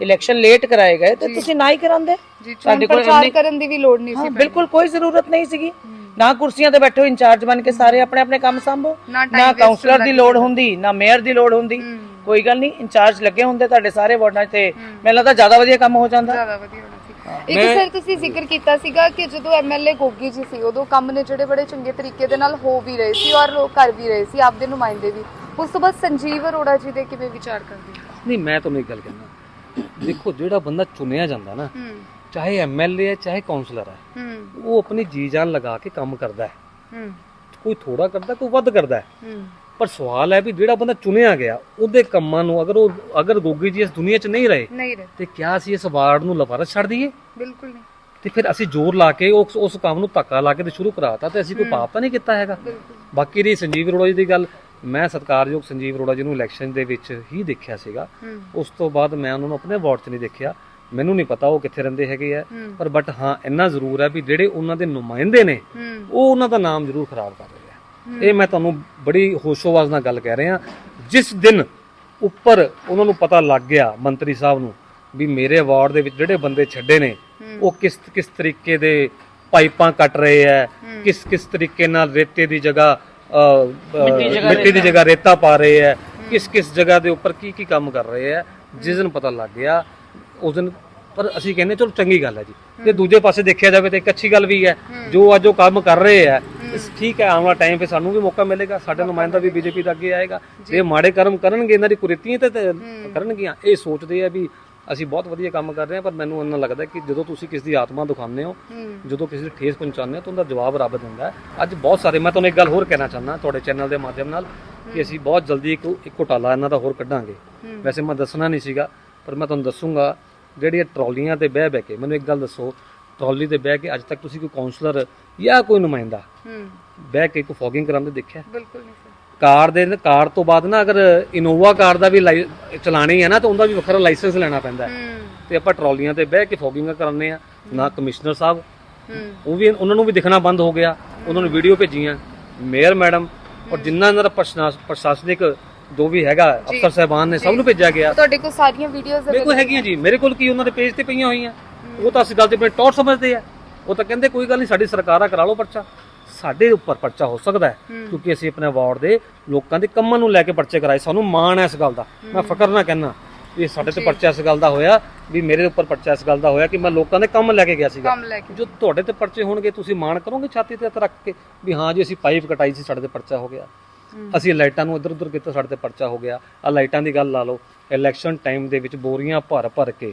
ਇਲੈਕਸ਼ਨ ਲੇਟ ਕਰਾਏ ਗਏ ਤੇ ਤੁਸੀਂ ਨਾ ਹੀ ਕਰਾਉਂਦੇ। ਸਾਡੇ ਕੋਲ ਪ੍ਰਚਾਰ ਕਰਨ ਦੀ ਵੀ ਲੋੜ ਨਹੀਂ ਹਾਂ ਬਿਲਕੁਲ ਕੋਈ ਜ਼ਰੂਰਤ ਨਹੀਂ ਸੀਗੀ। ਨਾ ਕੁਰਸੀਆਂ ਤੇ ਬੈਠੇ ਇੰਚਾਰਜ ਬਣ ਕੇ ਸਾਰੇ ਆਪਣੇ ਆਪਣੇ ਕੰਮ ਸੰਭੋ। ਨਾ ਕਾਉਂਸਲਰ ਦੀ ਲੋੜ ਹੁੰਦੀ ਨਾ ਮੇਅਰ ਦੀ ਲੋੜ ਹੁੰਦੀ। ਕੋਈ ਗੱਲ ਨਹੀਂ ਇੰਚਾਰਜ ਲੱਗੇ ਹੁੰਦੇ ਤੁਹਾਡੇ ਸਾਰੇ ਵਾਰਡਾਂ ਤੇ ਮੈਨੂੰ ਲੱਗਦਾ ਜ਼ਿਆਦਾ ਵਧੀਆ ਕੰਮ ਹੋ ਜਾਂਦਾ। ਜ਼ਿਆਦਾ ਵਧੀਆ। ਸੀ ਇੱਕ ਸਰ ਤੁਸੀਂ ਜ਼ਿਕਰ ਕੀਤਾ ਸੀਗਾ ਕਿ ਜਦੋਂ ਐਮਐਲਏ ਗੋਗੀ ਜੀ ਸੀ ਉਦੋਂ ਕੰਮ ਨੇ ਜਿਹੜੇ ਬੜੇ ਚੰਗੇ ਤਰੀਕੇ ਦੇ ਨਾਲ ਹੋ ਵੀ ਰਹੇ ਸੀ ਔਰ ਲੋਕ ਕਰ ਵੀ ਰਹੇ ਸੀ ਆਪਦੇ ਨੁਮਾਇੰਦੇ ਵੀ। ਉਸ ਤੋਂ ਬਾਅਦ ਸੰਜੀਵ ਅਰੋੜਾ ਜੀ ਦੇ ਕਿਵੇਂ ਵਿਚਾਰ ਕਰਦੇ ਨਹੀਂ ਮੈਂ ਤੁਹਾਨੂੰ ਇੱਕ ਗੱਲ ਕਹਿੰਦਾ ਦੇਖੋ ਜਿਹੜਾ ਬੰਦਾ ਚੁਣਿਆ ਜਾਂਦਾ ਨਾ ਚਾਹੇ ਐਮਐਲਏ ਹੈ ਚਾਹੇ ਕਾਉਂਸਲਰ ਹੈ ਉਹ ਆਪਣੀ ਜੀ ਜਾਨ ਲਗਾ ਕੇ ਕੰਮ ਕਰਦਾ ਹੂੰ। ਕੋਈ ਥੋੜਾ ਕਰਦਾ ਕੋਈ ਵੱਧ ਕਰਦਾ ਹੈ। ਪਰ ਸਵਾਲ ਹੈ ਵੀ ਜਿਹੜਾ ਬੰਦਾ ਚੁਣਿਆ ਗਿਆ ਉਹਦੇ ਕੰਮਾਂ ਨੂੰ ਅਗਰ ਉਹ ਅਗਰ ਗੋਗੀ ਜੀ ਇਸ ਦੁਨੀਆ 'ਚ ਨਹੀਂ ਰਹੇ ਨਹੀਂ ਰਹੇ। ਤੇ ਕਿਆ ਅਸੀਂ ਇਸ ਵਾਰਡ ਨੂੰ ਲਵਾਰਸ ਛੱਡ ਦਈਏ? ਬਿਲਕੁਲ ਨਹੀਂ। ਤੇ ਫਿਰ ਅਸੀਂ ਜ਼ੋਰ ਲਾ ਕੇ ਉਸ ਉਸ ਕੰਮ ਨੂੰ ਧੱਕਾ ਲਾ ਕੇ ਤੇ ਸ਼ੁਰੂ ਕਰਾਤਾ ਤੇ ਅਸੀਂ ਕੋਈ ਪਾਪ ਤਾਂ ਨਹੀਂ ਕੀਤਾ ਹੈਗਾ। ਬਾਕੀ ਰਹੀ ਸੰਜੀਵ ਅਰੋੜਾ ਜੀ ਦੀ ਗੱਲ ਮੈਂ ਸਤਿਕਾਰਯੋਗ ਸੰਜੀਵ ਅਰੋੜਾ ਜੀ ਨੂੰ ਇਲੈਕਸ਼ਨ ਦੇ ਵਿੱਚ ਹੀ ਦੇਖਿਆ ਸੀਗਾ। ਉਸ ਤੋਂ ਬਾਅਦ ਮੈਂ ਉਹਨਾਂ ਨੂੰ ਆਪਣੇ ਵਾਰਡ 'ਚ ਨਹੀਂ ਦੇਖਿਆ। ਮੈਨੂੰ ਨਹੀਂ ਪਤਾ ਉਹ ਕਿੱਥੇ ਰਹਿੰਦੇ ਹੈਗੇ ਆ। ਪਰ ਬਟ ਹਾਂ ਇੰਨਾ ਜ਼ਰੂਰ ਹੈ ਵੀ ਜਿਹੜੇ ਉਹਨਾਂ ਦੇ ਨੁਮਾਇੰਦੇ ਨੇ ਉਹ ਉਹਨਾਂ ਦਾ ਨਾਮ ਜ਼ਰੂਰ ਖਰਾਬ ਕਰ ਰਹੇ ਆ। ਇਹ ਮੈਂ ਤੁਹਾਨੂੰ ਬੜੀ ਹੋਸ਼ੋਵਾਜ਼ ਨਾਲ ਗੱਲ ਕਹਿ ਰਿਹਾ ਜਿਸ ਦਿਨ ਉੱਪਰ ਉਹਨਾਂ ਨੂੰ ਪਤਾ ਲੱਗ ਗਿਆ ਮੰਤਰੀ ਸਾਹਿਬ ਨੂੰ ਵੀ ਮੇਰੇ ਵਾਰਡ ਦੇ ਵਿੱਚ ਜਿਹੜੇ ਬੰਦੇ ਛੱਡੇ ਨੇ ਉਹ ਕਿਸ ਕਿਸ ਤਰੀਕੇ ਦੇ ਪਾਈਪਾਂ ਕੱਟ ਰਹੇ ਆ ਕਿਸ ਕਿਸ ਤਰੀਕੇ ਨਾਲ ਰੇਤੇ ਦੀ ਜਗ੍ਹਾ ਮਿੱਟੀ ਦੀ ਜਗ੍ਹਾ ਰੇਤਾ। ਪਾ ਰਹੇ ਆ ਕਿਸ ਕਿਸ ਜਗ੍ਹਾ ਦੇ ਉੱਪਰ ਕੀ ਕੀ ਕੰਮ ਕਰ ਰਹੇ ਆ ਜਿਸ ਦਿਨ ਪਤਾ ਲੱਗ ਗਿਆ ਉਸ ਦਿਨ ਪਰ ਅਸੀਂ ਕਹਿੰਦੇ ਚਲੋ ਚੰਗੀ ਗੱਲ ਹੈ ਜੀ। ਜੇ ਦੂਜੇ ਪਾਸੇ ਦੇਖਿਆ ਜਾਵੇ ਤਾਂ ਇੱਕ ਅੱਛੀ ਗੱਲ ਵੀ ਹੈ। ਜੋ ਅੱਜ ਉਹ ਕੰਮ ਕਰ ਰਹੇ ਆ ਇਸ ਠੀਕ ਹੈ ਆਉਣ ਵਾਲਾ ਟਾਈਮ 'ਤੇ ਸਾਨੂੰ ਵੀ ਮੌਕਾ ਮਿਲੇਗਾ। ਸਾਡੇ ਨੁਮਾਇੰਦਾ ਵੀ ਬੀਜੇਪੀ ਦਾ ਅੱਗੇ ਆਏਗਾ। ਜੇ। ਮਾੜੇ ਕਰਮ ਕਰਨਗੇ ਇਹਨਾਂ ਦੀ ਕੁਰੀਤੀਆਂ ਤੇ ਤੇ ਕਰਨਗੀਆਂ। ਇਹ ਸੋਚਦੇ ਆ ਵੀ ਅਸੀਂ ਬਹੁਤ ਵਧੀਆ ਕੰਮ ਕਰ ਰਹੇ ਹਾਂ ਪਰ ਮੈਨੂੰ ਇਹਨਾਂ ਲੱਗਦਾ ਕਿ ਜਦੋਂ ਤੁਸੀਂ ਕਿਸੇ ਦੀ ਆਤਮਾ ਦੁਖਾਉਂਦੇ ਹੋ ਜਦੋਂ ਕਿਸੇ ਦੀ ਠੇਸ ਪਹੁੰਚਾਉਂਦੇ ਹੋ ਤਾਂ ਉਹਦਾ ਜਵਾਬ ਰੱਬ ਦਿੰਦਾ ਹੈ। ਅੱਜ ਬਹੁਤ ਸਾਰੇ ਮੈਂ ਤੁਹਾਨੂੰ ਇੱਕ ਗੱਲ ਹੋਰ ਕਹਿਣਾ ਚਾਹੁੰਦਾ ਤੁਹਾਡੇ ਚੈਨਲ ਦੇ ਮਾਧਿਅਮ ਨਾਲ ਕਿ ਅਸੀਂ ਬਹੁਤ ਜਲਦੀ ਇੱਕ ਇੱਕ ਘੁਟਾਲਾ ਇਹਨਾਂ ਦਾ ਹੋਰ ਕੱਢਾਂਗੇ। ਵੈਸੇ ਮੈਂ ਦੱਸਣਾ ਨਹੀਂ ਸੀਗਾ ਪਰ ਮੈਂ ਤੁਹਾਨੂੰ ਦੱਸੂੰਗਾ ਜਿਹੜੀਆਂ ਟਰਾਲੀਆਂ ਤੇ ਬਹਿ ਬਹਿ ਕੇ ਮੈਨੂੰ ਇੱਕ ਗੱਲ ਦੱਸੋ ਟਰਾਲੀ ਤੇ ਬਹਿ ਕੇ ਅੱਜ ਤੱਕ ਤੁਸੀਂ ਕੋਈ ਕਾਉਂਸਲਰ ਜਾਂ ਕੋਈ ਨੁਮਾਇੰਦਾ ਹੂੰ। ਬਹਿ ਕੇ ਕੋਈ ਫੋਗਿੰਗ ਕਰਾਉਂਦੇ ਦੇਖਿਆ? ਬਿਲਕੁਲ ਨਹੀਂ ਸਰ ਕਾਰ ਦੇ ਕਾਰ ਤੋਂ ਬਾਅਦ ਨਾ ਅਗਰ ਇਨੋਵਾ ਕਾਰ ਦਾ ਵੀ ਚਲਾਣੀ ਹੈ ਨਾ ਤਾਂ ਉਹਦਾ ਵੀ ਵੱਖਰਾ ਲਾਇਸੈਂਸ ਲੈਣਾ ਪੈਂਦਾ ਤੇ ਆਪਾਂ ਟਰਾਲੀਆਂ ਤੇ ਬਹਿ ਕੇ ਫੋਗਿੰਗ ਕਰਾਉਂਦੇ ਆ ਨਾ ਕਮਿਸ਼ਨਰ ਸਾਹਿਬ। ਉਹ ਵੀ ਉਹਨਾਂ ਨੂੰ ਵੀ ਦਿਖਣਾ ਬੰਦ ਹੋ ਗਿਆ ਉਹਨਾਂ ਨੂੰ ਵੀਡੀਓ ਭੇਜੀਆਂ। ਮੇਅਰ ਮੈਡਮ ਔਰ ਜਿੰਨਾ ਇਹਨਾਂ ਦਾ ਪ੍ਰਸ਼ਾਸ- ਪ੍ਰਸ਼ਾਸਨਿਕ ਜੋ ਵੀ ਹੈਗਾ ਅਫਸਰ ਸਾਹਿਬਾਨ ਨੇ ਸਭ ਨੂੰ ਭੇਜਿਆ ਗਿਆ। ਤੁਹਾਡੇ ਕੋਲ ਸਾਰੀਆਂ ਵੀਡੀਓਜ਼ ਮੇਰੇ ਕੋਲ ਹੈਗੀਆਂ ਜੀ। ਮੇਰੇ ਕੋਲ ਕੀ ਉਹਨਾਂ ਦੇ ਪੇਜ ਤੇ ਪਈਆਂ ਹੋਈਆਂ। ਉਹ ਤਾਂ ਅਸੀਂ ਗੱਲ ਤੇ ਆਪਣੇ ਟੌਰ ਸਮਝਦੇ ਆ। ਉਹ ਤਾਂ ਕਹਿੰਦੇ ਕੋਈ ਗੱਲ ਨਹੀਂ ਸਾਡੀ ਸਰਕਾਰ ਕਰਾ ਲਓ ਪਰਚਾ। ਸਾਡੇ ਉੱਪਰ ਪਰਚਾ ਹੋ ਸਕਦਾ ਹੈ ਕਿਉਂਕਿ ਅਸੀਂ ਆਪਣੇ ਵਾਰਡ ਦੇ ਲੋਕਾਂ ਦੇ ਕੰਮਾਂ ਨੂੰ ਲੈ ਕੇ ਪਰਚੇ ਕਰਾਏ। ਸਾਨੂੰ ਮਾਣ ਹੈ ਇਸ ਗੱਲ ਦਾ। ਮੈਂ ਫਕਰ ਨਾ ਕਹਿਣਾ ਵੀ ਸਾਡੇ ਤੇ ਪਰਚਾ ਇਸ ਗੱਲ ਦਾ ਹੋਇਆ ਵੀ ਮੇਰੇ ਉੱਪਰ ਪਰਚਾ ਇਸ ਗੱਲ ਦਾ ਹੋਇਆ ਕਿ ਮੈਂ ਲੋਕਾਂ ਦੇ ਕੰਮ ਲੈ ਕੇ ਗਿਆ ਸੀਗਾ। ਕੰਮ ਲੈ ਕੇ। ਜੋ ਤੁਹਾਡੇ ਤੇ ਪਰਚੇ ਹੋਣਗੇ ਤੁਸੀਂ ਮਾਣ ਕਰੋਗੇ ਛਾਤੀ ਤੇ ਹੱਥ ਰੱਖ ਕੇ ਵੀ ਹਾਂ ਜੀ ਅਸੀਂ ਪਾਈਪ ਕਟਾਈ ਸੀ ਸਾਡੇ ਤੇ ਪਰਚਾ ਹੋ ਗਿਆ। ਅਸੀਂ ਲਾਈਟਾਂ ਨੂੰ ਇੱਧਰ ਉੱਧਰ ਕੀਤਾ ਸਾਡੇ ਤੇ ਪਰਚਾ ਹੋ ਗਿਆ। ਆ ਲਾਈਟਾਂ ਦੀ ਗੱਲ ਲਾ ਲਓ ਇਲੈਕਸ਼ਨ ਟਾਈਮ ਦੇ ਵਿੱਚ ਬੋਰੀਆਂ ਭਰ ਭਰ ਕੇ।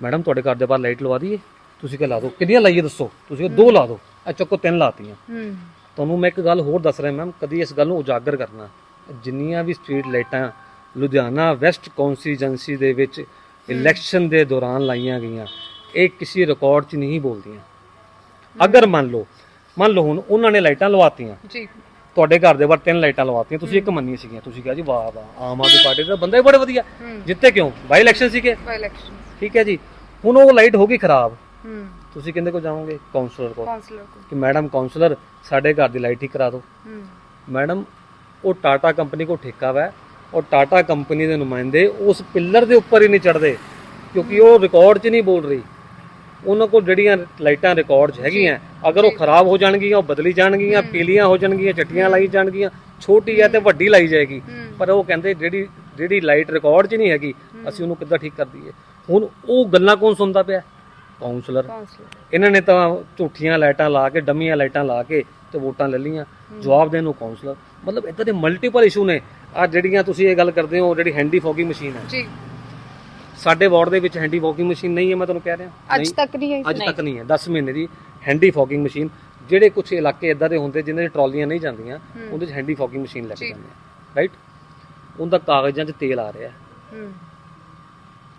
ਮੈਡਮ ਤੁਹਾਡੇ ਘਰ ਦੇ ਬਾਹਰ ਲਾਈਟ ਲਵਾ ਦਈਏ? ਤੁਸੀਂ ਕਿਹਾ ਲਾ ਦਿਓ ਕਿੰਨੀਆਂ ਲਾਈਏ ਦੱਸੋ? ਤੁਸੀਂ ਦੋ ਲਾ ਦਿਓ ਆ ਚੱਕੋ ਤਿੰਨ ਲਾਤੀਆਂ। ਹੂੰ। ਤੁਹਾਨੂੰ ਮੈਂ ਇੱਕ ਗੱਲ ਹੋਰ ਦੱਸ ਰਿਹਾ ਮੈਮ ਕਦੀ ਇਸ ਗੱਲ ਨੂੰ ਉਜਾਗਰ ਕਰਨਾ। ਜਿੰਨੀਆਂ ਵੀ ਸਟਰੀਟ ਲਾਈਟਾਂ ਲੁਧਿਆਣਾ ਵੈਸਟ ਕੌਂਸਟੀਚੁਐਂਸੀ ਦੇ ਵਿੱਚ ਇਲੈਕਸ਼ਨ ਦੇ ਦੌਰਾਨ ਲਾਈਆਂ ਗਈਆਂ ਇਹ ਕਿਸੇ ਰਿਕਾਰਡ 'ਚ ਨਹੀਂ ਬੋਲਦੀਆਂ। ਅਗਰ ਮੰਨ ਲਓ ਮੰਨ ਲਓ ਹੁਣ ਉਹਨਾਂ ਨੇ ਲਾਈਟਾਂ ਲਵਾਤੀਆਂ। ਜੀ। ਤੁਹਾਡੇ ਘਰ ਦੇ ਬਾਹਰ ਤਿੰਨ ਲਾਈਟਾਂ ਲਵਾਤੀਆਂ ਤੁਸੀਂ ਇੱਕ ਮੰਨੀ ਸੀਗੀਆਂ। ਤੁਸੀਂ ਕਿਹਾ ਜੀ ਵਾਹ ਵਾਹ ਆਮ ਆਦਮੀ ਪਾਰਟੀ ਦਾ ਬੰਦਾ ਹੀ ਬੜੇ ਵਧੀਆ। ਹੂੰ। ਜਿੱਤੇ ਕਿਉਂ? ਬਾਈ ਇਲੈਕਸ਼ਨ ਸੀਗੇ। ਬਾਈ ਇਲੈਕਸ਼ਨ ਠੀਕ ਹੈ ਜੀ। ਹੁਣ ਉਹ ਲਾਈਟ ਹੋ ਗਈ ਖਰਾਬ। ਹੂੰ। ਤੁਸੀਂ ਕਿੰਦੇ ਕੋ ਜਾਓਗੇ ਕਾਉਂਸਲਰ ਕੋ ਕਿ ਮੈਡਮ ਕਾਉਂਸਲਰ ਸਾਡੇ ਘਰ ਦੀ ਲਾਈਟ ਠੀਕ ਕਰਾ ਦਿਓ। ਹੂੰ। ਮੈਡਮ ਉਹ ਟਾਟਾ ਕੰਪਨੀ ਕੋ ਠੇਕਾ ਵਾ ਔਰ ਟਾਟਾ ਕੰਪਨੀ ਦੇ ਨੁਮਾਇੰਦੇ ਉਸ ਪਿੱਲਰ ਦੇ ਉੱਪਰ ਹੀ ਨਹੀਂ ਚੜਦੇ ਕਿਉਂਕਿ ਉਹ ਰਿਕਾਰਡ 'ਚ ਨਹੀਂ ਬੋਲ ਰਹੀ। ਉਹਨਾਂ ਕੋਲ ਜਿਹੜੀਆਂ ਲਾਈਟਾਂ ਰਿਕਾਰਡ 'ਚ ਹੈਗੀਆਂ ਅਗਰ ਉਹ ਖਰਾਬ ਹੋ ਜਾਣਗੀਆਂ ਉਹ ਬਦਲੀ ਜਾਣਗੀਆਂ ਪੀਲੀਆਂ ਹੋ ਜਾਣਗੀਆਂ ਚਿੱਟੀਆਂ ਲਾਈ ਜਾਣਗੀਆਂ ਛੋਟੀ ਹੈ ਤੇ ਵੱਡੀ ਲਾਈ ਜਾਏਗੀ। ਪਰ ਉਹ ਕਹਿੰਦੇ ਜਿਹੜੀ ਜਿਹੜੀ ਲਾਈਟ ਰਿਕਾਰਡ 'ਚ ਨਹੀਂ ਹੈਗੀ ਅਸੀਂ ਉਹਨੂੰ ਕਿੱਦਾਂ ਠੀਕ ਕਰ ਦਈਏ? ਹੁਣ ਉਹ ਗੱਲਾਂ ਕੌਣ ਸੁਣਦਾ ਪਿਆ? ਕਾਉਂਸਲਰ ਕਾਉਂਸਲਰ ਇਹਨਾਂ ਨੇ ਤਾਂ ਝੂਠੀਆਂ ਲਾਈਟਾਂ ਲਾ ਕੇ ਡੰਮੀਆਂ ਲਾਈਟਾਂ ਲਾ ਕੇ ਤੇ ਵੋਟਾਂ ਲੈ ਲਈਆਂ। ਜਵਾਬ ਦੇਣ ਨੂੰ ਕਾਉਂਸਲਰ ਮਤਲਬ ਇਦਾਂ ਦੇ ਮਲਟੀਪਲ ਇਸ਼ੂ ਨੇ। ਆ ਜਿਹੜੀਆਂ ਤੁਸੀਂ ਇਹ ਗੱਲ ਕਰਦੇ ਹੋ ਜਿਹੜੀ ਹੈਂਡੀ ਫੋਗਿੰਗ ਮਸ਼ੀਨ ਹੈ। ਜੀ। ਸਾਡੇ ਵਾਰਡ ਦੇ ਵਿੱਚ ਹੈਂਡੀ ਫੋਗਿੰਗ ਮਸ਼ੀਨ ਨਹੀਂ ਹੈ ਮੈਂ ਤੁਹਾਨੂੰ ਕਹਿ ਰਿਹਾ। ਅੱਜ ਤੱਕ ਨਹੀਂ ਆਈ ਅੱਜ ਤੱਕ ਨਹੀਂ ਹੈ 10 ਮਹੀਨੇ ਦੀ ਹੈਂਡੀ ਫੋਗਿੰਗ ਮਸ਼ੀਨ। ਜਿਹੜੇ ਕੁਝ ਇਲਾਕੇ ਇਦਾਂ ਦੇ ਹੁੰਦੇ ਜਿਨ੍ਹਾਂ ਦੀ ਟਰਾਲੀਆਂ ਨਹੀਂ ਜਾਂਦੀਆਂ ਉਹਦੇ 'ਚ ਹੈਂਡੀ ਫੋਗਿੰਗ ਮਸ਼ੀਨ ਲੈ ਕੇ ਜਾਂਦੇ ਆ ਰਾਈਟ ਉਹਦਾ ਕਾਗਜ਼ਾਂ 'ਚ ਤੇਲ ਆ ਰਿਹਾ। ਹੂੰ।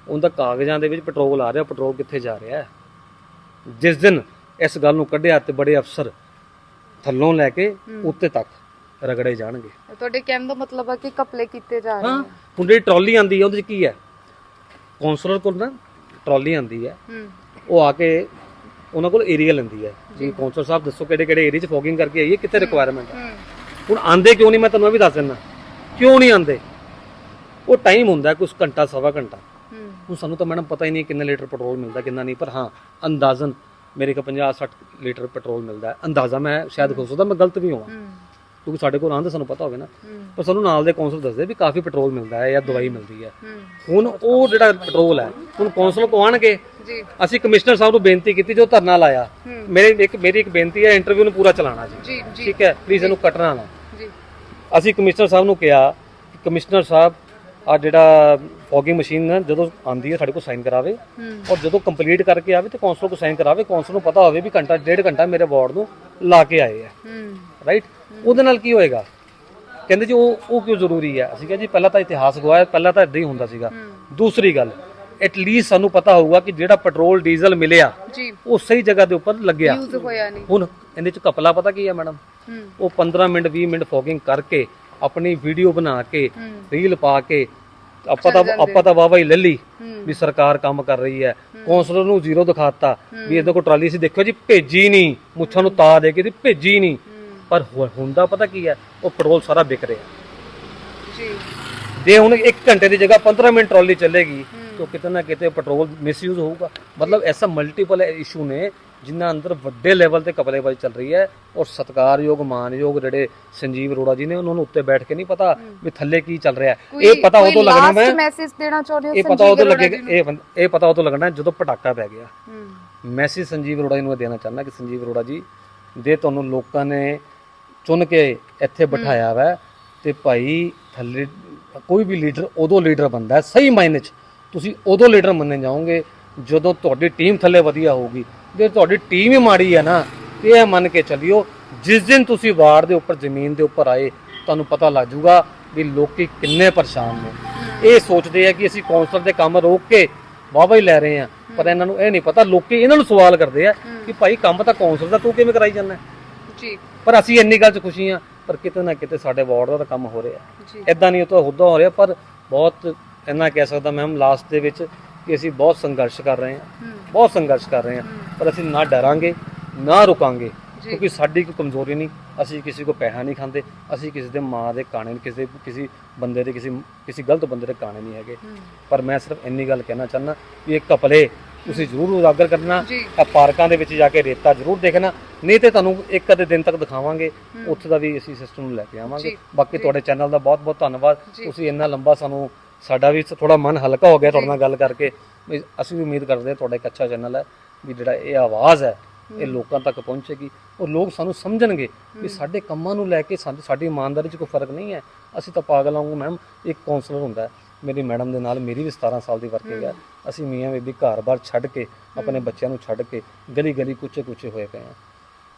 ਉਹਦਾ ਕਾਗਜ਼ਾਂ ਦੇ ਵਿੱਚ ਪੈਟਰੋਲ ਆ ਰਿਹਾ ਪੈਟਰੋਲ ਕਿੱਥੇ ਜਾ ਰਿਹਾ ਹੈ? ਜਿਸ ਦਿਨ ਇਸ ਗੱਲ ਨੂੰ ਕੱਢਿਆ ਤੇ ਬੜੇ ਅਫਸਰ ਥੱਲੋਂ ਲੈ ਕੇ ਉੱਤੇ ਤੱਕ ਰਗੜੇ ਜਾਣਗੇ। ਤੁਹਾਡੇ ਕਹਿਣ ਦਾ ਮਤਲਬ ਹੈ ਕਿ ਕਪਲੇ ਕੀਤੇ ਜਾ ਰਹੇ ਹਾਂ ਜਿਹੜੀ ਟਰਾਲੀ ਆਂਦੀ ਹੈ ਉਹਦੇ 'ਚ ਕੀ ਹੈ? ਕਾਉਂਸਲਰ ਕੋਲ ਨਾ ਟਰਾਲੀ ਆਂਦੀ ਹੈ। ਉਹ ਆ ਕੇ ਉਹਨਾਂ ਕੋਲ ਏਰੀਆ ਲੈਂਦੀ ਹੈ। ਜੀ ਕਾਉਂਸਲਰ ਸਾਹਿਬ ਦੱਸੋ ਕਿਹੜੇ ਕਿਹੜੇ ਏਰੀਆ 'ਚ ਫੋਗਿੰਗ ਕਰਕੇ ਆਈ ਹੈ ਕਿੱਥੇ ਰਿਕੁਆਇਰਮੈਂਟ ਹੈ? ਹੁਣ ਆਂਦੇ ਕਿਉਂ ਨਹੀਂ? ਮੈਂ ਤੁਹਾਨੂੰ ਇਹ ਵੀ ਦੱਸ ਦਿੰਦਾ। ਕਿਉਂ ਨਹੀਂ ਆਂਦੇ? ਉਹ ਟਾਈਮ ਹੁੰਦਾ ਕੁਝ ਘੰਟਾ ਸਵਾ ਘੰਟਾ। ਹੂੰ। ਹੁਣ ਸਾਨੂੰ ਤਾਂ ਮੈਡਮ ਪਤਾ ਹੀ ਨਹੀਂ ਕਿੰਨੇ ਲੀਟਰ ਪੈਟਰੋਲ ਮਿਲਦਾ ਕਿੰਨਾ ਨਹੀਂ ਪਰ ਹਾਂ ਅੰਦਾਜ਼ਨ ਮੇਰੇ ਕੋਲ 50 60 ਲੀਟਰ ਪੈਟਰੋਲ ਮਿਲਦਾ ਅੰਦਾਜ਼ਾ ਮੈਂ ਸ਼ਾਇਦ ਹੋ ਸਕਦਾ ਮੈਂ ਗਲਤ ਵੀ ਹੋਵਾਂ। ਹੂੰ। ਕਿਉਂਕਿ ਸਾਡੇ ਕੋਲ ਆਂਦੇ ਸਾਨੂੰ ਪਤਾ ਹੋਵੇ ਨਾ। ਪਰ ਸਾਨੂੰ ਨਾਲ ਦੇ ਕੌਂਸਲ ਦੱਸਦੇ ਵੀ ਕਾਫੀ ਪੈਟਰੋਲ ਮਿਲਦਾ ਹੈ ਜਾਂ ਦਵਾਈ ਮਿਲਦੀ ਹੈ। ਹੁਣ ਉਹ ਜਿਹੜਾ ਪੈਟਰੋਲ ਹੈ ਹੁਣ ਕੌਂਸਲ ਕੋ ਆਣਗੇ? ਜੀ। ਅਸੀਂ ਕਮਿਸ਼ਨਰ ਸਾਹਿਬ ਨੂੰ ਬੇਨਤੀ ਕੀਤੀ ਜੋ ਧਰਨਾ ਲਾਇਆ। ਮੇਰੇ ਇੱਕ ਮੇਰੀ ਇੱਕ ਬੇਨਤੀ ਹੈ ਇੰਟਰਵਿਊ ਨੂੰ ਪੂਰਾ ਚਲਾਉਣਾ ਜੀ। ਠੀਕ ਹੈ? ਪਲੀਜ਼ ਇਹਨੂੰ ਕੱਟਣਾ ਨਾ। ਜੀ। ਅਸੀਂ ਕਮਿਸ਼ਨਰ ਸਾਹਿਬ ਨੂੰ ਕਿਹਾ ਕਮਿਸ਼ਨਰ ਸਾਹਿਬ ਆ ਜਿਹੜਾ ਫੋਗਿੰਗ ਮਸ਼ੀਨ ਜਦੋਂ ਆਂਦੀ ਹੈ ਸਾਡੇ ਕੋਲ ਸਾਈਨ ਕਰਾਵੇ ਔਰ ਜਦੋਂ ਕੰਪਲੀਟ ਕਰਕੇ ਆਵੇ ਤੇ ਕੌਂਸਲ ਕੋ ਸਾਈਨ ਕਰਾਵੇ ਕੌਂਸਲ ਨੂੰ ਪਤਾ ਹੋਵੇ ਵੀ ਘੰਟਾ ਡੇਢ ਘੰਟਾ ਮੇਰੇ ਵਾਰਡ ਨੂੰ ਲਾ ਕੇ ਆਏ ਆ। ਰਾਈਟ ਉਹਦੇ ਨਾਲ ਕੀ ਹੋਏਗਾ? ਕਹਿੰਦੇ ਜੀ ਉਹ ਉਹ ਕਿਉਂ ਜ਼ਰੂਰੀ ਹੈ ਅਸੀਂ ਕਿਹਾ ਜੀ ਪਹਿਲਾਂ ਤਾਂ ਇਤਿਹਾਸ ਗਵਾਇਆ ਪਹਿਲਾਂ ਤਾਂ ਇਦਾਂ ਹੀ ਹੁੰਦਾ ਸੀਗਾ। ਦੂਸਰੀ ਗੱਲ ਐਟਲੀਸਟ ਸਾਨੂੰ ਪਤਾ ਹੋਊਗਾ ਕਿ ਜਿਹੜਾ ਪੈਟਰੋਲ ਡੀਜ਼ਲ ਮਿਲਿਆ ਉਹ ਸਹੀ ਜਗ੍ਹਾ ਦੇ ਉੱਪਰ ਲੱਗਿਆ। ਹੁਣ ਇਹਦੇ ਚ ਕਪਲਾ ਪਤਾ ਕੀ ਹੈ ਮੈਡਮ? ਉਹ 15 ਮਿੰਟ 20 ਮਿੰਟ ਫੋਗਿੰਗ ਕਰਕੇ ਆਪਣੀ ਵੀਡੀਓ ਬਣਾ ਕੇ ਰੀਲ ਪਾ ਕੇ ਆਪਾਂ ਤਾਂ ਆਪਾਂ ਤਾਂ ਵਾਵਾ ਹੀ ਲੈ ਲਈ ਹੂੰ। ਵੀ ਸਰਕਾਰ ਕੰਮ ਕਰ ਰਹੀ ਹੈ। ਕੌਂਸਲਰ ਨੂੰ ਜ਼ੀਰੋ ਦਿਖਾਤਾ ਵੀ ਇਹਦੇ ਕੋਲ ਟਰਾਲੀ ਸੀ ਦੇਖਿਓ ਜੀ ਭੇਜੀ ਨਹੀਂ। ਮੁੱਛਾਂ ਨੂੰ ਤਾ ਦੇ ਕੇ ਦੀ ਭੇਜੀ ਨਹੀਂ। ਪਰ ਹੁੰਦਾ ਪਤਾ ਕੀ ਹੈ ਉਹ ਪੈਟਰੋਲ ਸਾਰਾ ਵਿਕ ਰਿਹਾ। ਜੀ। ਜੇ ਹੁਣ 1 ਘੰਟੇ ਦੀ ਜਗ੍ਹਾ 15 ਮਿੰਟ ਟਰਾਲੀ ਚੱਲੇਗੀ ਤਾਂ ਕਿਤੇ ਨਾ ਕਿਤੇ ਪੈਟਰੋਲ ਮਿਸਯੂਜ਼ ਹੋਊਗਾ। ਮਤਲਬ ਐਸਾ ਮਲਟੀਪਲ ਇਸ਼ੂ ਨੇ ਜਿਨ੍ਹਾਂ ਅੰਦਰ ਵੱਡੇ ਲੈਵਲ ਤੇ ਕਪਲੇਬਾਜ਼ੀ ਚੱਲ ਰਹੀ ਹੈ ਔਰ ਸਤਕਾਰਯੋਗ ਮਾਨਯੋਗ ਜਿਹੜੇ ਸੰਜੀਵ ਅਰੋੜਾ ਜੀ ਨੇ ਉਹਨਾਂ ਨੂੰ ਉੱਤੇ ਬੈਠ ਕੇ ਨਹੀਂ ਪਤਾ ਵੀ ਥੱਲੇ ਕੀ ਚੱਲ ਰਿਹਾ। ਇਹ ਪਤਾ ਉਦੋਂ ਲੱਗਣਾ ਮੈਂ ਮੈਸੇਜ ਦੇਣਾ ਚਾਹੁੰਦੇ ਹੋ ਇਹ ਪਤਾ ਉਦੋਂ ਲੱਗੇਗਾ ਇਹ ਇਹ ਪਤਾ ਉਦੋਂ ਲੱਗਣਾ ਜਦੋਂ ਪਟਾਕਾ ਪੈ ਗਿਆ। ਮੈਸੇਜ ਸੰਜੀਵ ਅਰੋੜਾ ਜੀ ਨੂੰ ਇਹ ਦੇਣਾ ਚਾਹੁੰਦਾ ਕਿ ਸੰਜੀਵ ਅਰੋੜਾ ਜੀ ਦੇ ਤੁਹਾਨੂੰ ਲੋਕਾਂ ਨੇ ਚੁਣ ਕੇ ਇੱਥੇ ਬਿਠਾਇਆ ਵਾ ਤੇ ਭਾਈ ਥੱਲੇ ਕੋਈ ਵੀ ਲੀਡਰ ਉਦੋਂ ਲੀਡਰ ਬੰਦਾ ਹੈ ਸਹੀ ਮਾਇਨੇ 'ਚ। ਤੁਸੀਂ ਉਦੋਂ ਲੀਡਰ ਮੰਨੇ ਜਾਓਗੇ ਜਦੋਂ ਤੁਹਾਡੀ ਟੀਮ ਥੱਲੇ ਵਧੀਆ ਹੋਊਗੀ। ਜੇ ਤੁਹਾਡੀ ਟੀਮ ਹੀ ਮਾੜੀ ਹੈ ਨਾ ਤੇ ਇਹ ਮੰਨ ਕੇ ਚੱਲਿਓ ਜਿਸ ਦਿਨ ਤੁਸੀਂ ਵਾਰਡ ਦੇ ਉੱਪਰ ਜ਼ਮੀਨ ਦੇ ਉੱਪਰ ਆਏ ਤੁਹਾਨੂੰ ਪਤਾ ਲੱਗ ਜਾਊਗਾ ਵੀ ਲੋਕੀ ਕਿੰਨੇ ਪਰੇਸ਼ਾਨ ਨੇ। ਇਹ ਸੋਚਦੇ ਆ ਕਿ ਅਸੀਂ ਕੌਂਸਲਰ ਦੇ ਕੰਮ ਰੋਕ ਕੇ ਵਾਹਵਾ ਹੀ ਲੈ ਰਹੇ ਆ ਪਰ ਇਹਨਾਂ ਨੂੰ ਇਹ ਨਹੀਂ ਪਤਾ ਲੋਕੀ ਇਹਨਾਂ ਨੂੰ ਸਵਾਲ ਕਰਦੇ ਆ ਕਿ ਭਾਈ ਕੰਮ ਤਾਂ ਕੌਂਸਲਰ ਦਾ ਤੂੰ ਕਿਵੇਂ ਕਰਾਈ ਜਾਂਦਾ? ਜੀ। ਪਰ ਅਸੀਂ ਇੰਨੀ ਗੱਲ 'ਚ ਖੁਸ਼ੀ ਆ ਪਰ ਕਿਤੇ ਨਾ ਕਿਤੇ ਸਾਡੇ ਵਾਰਡ ਦਾ ਤਾਂ ਕੰਮ ਹੋ ਰਿਹਾ। ਇਦਾਂ ਨਹੀਂ ਉਹ ਤਾਂ ਹੁੱਦਾ ਹੋ ਰਿਹਾ ਪਰ ਬਹੁਤ ਇੰਨਾ ਕਹਿ ਸਕਦਾ ਮੈਮ ਲਾਸਟ ਦੇ ਵਿੱਚ ਕਿ ਅਸੀਂ ਬਹੁਤ ਸੰਘਰਸ਼ ਕਰ ਰਹੇ ਹੂੰ। ਬਹੁਤ ਸੰਘਰਸ਼ ਕਰ ਰਹੇ ਹਾਂ ਪਰ ਅਸੀਂ ਨਾ ਡਰਾਂਗੇ ਨਾ ਰੁਕਾਂਗੇ ਕਿਉਂਕਿ ਸਾਡੀ ਕੋਈ ਕਮਜ਼ੋਰੀ ਨਹੀਂ ਅਸੀਂ ਕਿਸੇ ਕੋ ਪੈਸਾ ਨਹੀਂ ਖਾਂਦੇ ਅਸੀਂ ਕਿਸੇ ਦੇ ਮਾਂ ਦੇ ਕਾਣੇ ਕਿਸੇ ਕਿਸੇ ਬੰਦੇ ਦੇ ਕਿਸੇ ਕਿਸੇ ਗਲਤ ਬੰਦੇ ਦੇ ਕਾਣੇ ਨਹੀਂ ਹੈਗੇ। ਪਰ ਮੈਂ ਸਿਰਫ ਇੰਨੀ ਗੱਲ ਕਹਿਣਾ ਚਾਹੁੰਦਾ ਵੀ ਇਹ ਕਪਲੇ ਤੁਸੀਂ ਜ਼ਰੂਰ ਉਜਾਗਰ ਕਰਨਾ। ਆ ਪਾਰਕਾਂ ਦੇ ਵਿੱਚ ਜਾ ਕੇ ਰੇਤਾ ਜ਼ਰੂਰ ਦੇਖਣਾ ਨਹੀਂ ਤੇ ਤੁਹਾਨੂੰ ਇੱਕ ਅੱਧੇ ਦਿਨ ਤੱਕ ਦਿਖਾਵਾਂਗੇ ਉੱਥੇ ਦਾ ਵੀ ਅਸੀਂ ਸਿਸਟਮ ਨੂੰ ਲੈ ਕੇ ਆਵਾਂਗੇ। ਬਾਕੀ ਤੁਹਾਡੇ ਚੈਨਲ ਦਾ ਬਹੁਤ ਬਹੁਤ ਧੰਨਵਾਦ। ਤੁਸੀਂ ਇੰਨਾ ਲੰਬਾ ਸਾਨੂੰ ਸਾਡਾ ਵੀ ਥੋੜਾ ਮਨ ਹਲਕਾ ਹੋ ਗਿਆ ਤੁਹਾਡੇ ਨਾਲ ਗੱਲ ਕਰਕੇ। ਵੀ ਅਸੀਂ ਵੀ ਉਮੀਦ ਕਰਦੇ ਹਾਂ ਤੁਹਾਡਾ ਇੱਕ ਅੱਛਾ ਚੈਨਲ ਹੈ ਵੀ ਜਿਹੜਾ ਇਹ ਆਵਾਜ਼ ਹੈ ਇਹ ਲੋਕਾਂ ਤੱਕ ਪਹੁੰਚੇਗੀ ਔਰ ਲੋਕ ਸਾਨੂੰ ਸਮਝਣਗੇ ਵੀ ਸਾਡੇ ਕੰਮਾਂ ਨੂੰ ਲੈ ਕੇ ਸਾਡੀ ਇਮਾਨਦਾਰੀ 'ਚ ਕੋਈ ਫ਼ਰਕ ਨਹੀਂ ਹੈ। ਅਸੀਂ ਤਾਂ ਪਾਗਲ ਵਾਂਗੂ ਮੈਮ ਇੱਕ ਕਾਉਂਸਲਰ ਹੁੰਦਾ ਮੇਰੀ ਮੈਡਮ ਦੇ ਨਾਲ ਮੇਰੀ ਵੀ 17 ਸਾਲ ਦੀ ਵਰਕਿੰਗ ਹੈ। ਅਸੀਂ ਮੀਆਂ ਬੀਬੀ ਘਰ-ਬਾਰ ਛੱਡ ਕੇ ਆਪਣੇ ਬੱਚਿਆਂ ਨੂੰ ਛੱਡ ਕੇ ਗਲੀ ਗਲੀ ਕੁੱਚੇ ਕੁੱਚੇ ਹੋਏ ਪਏ ਹਾਂ।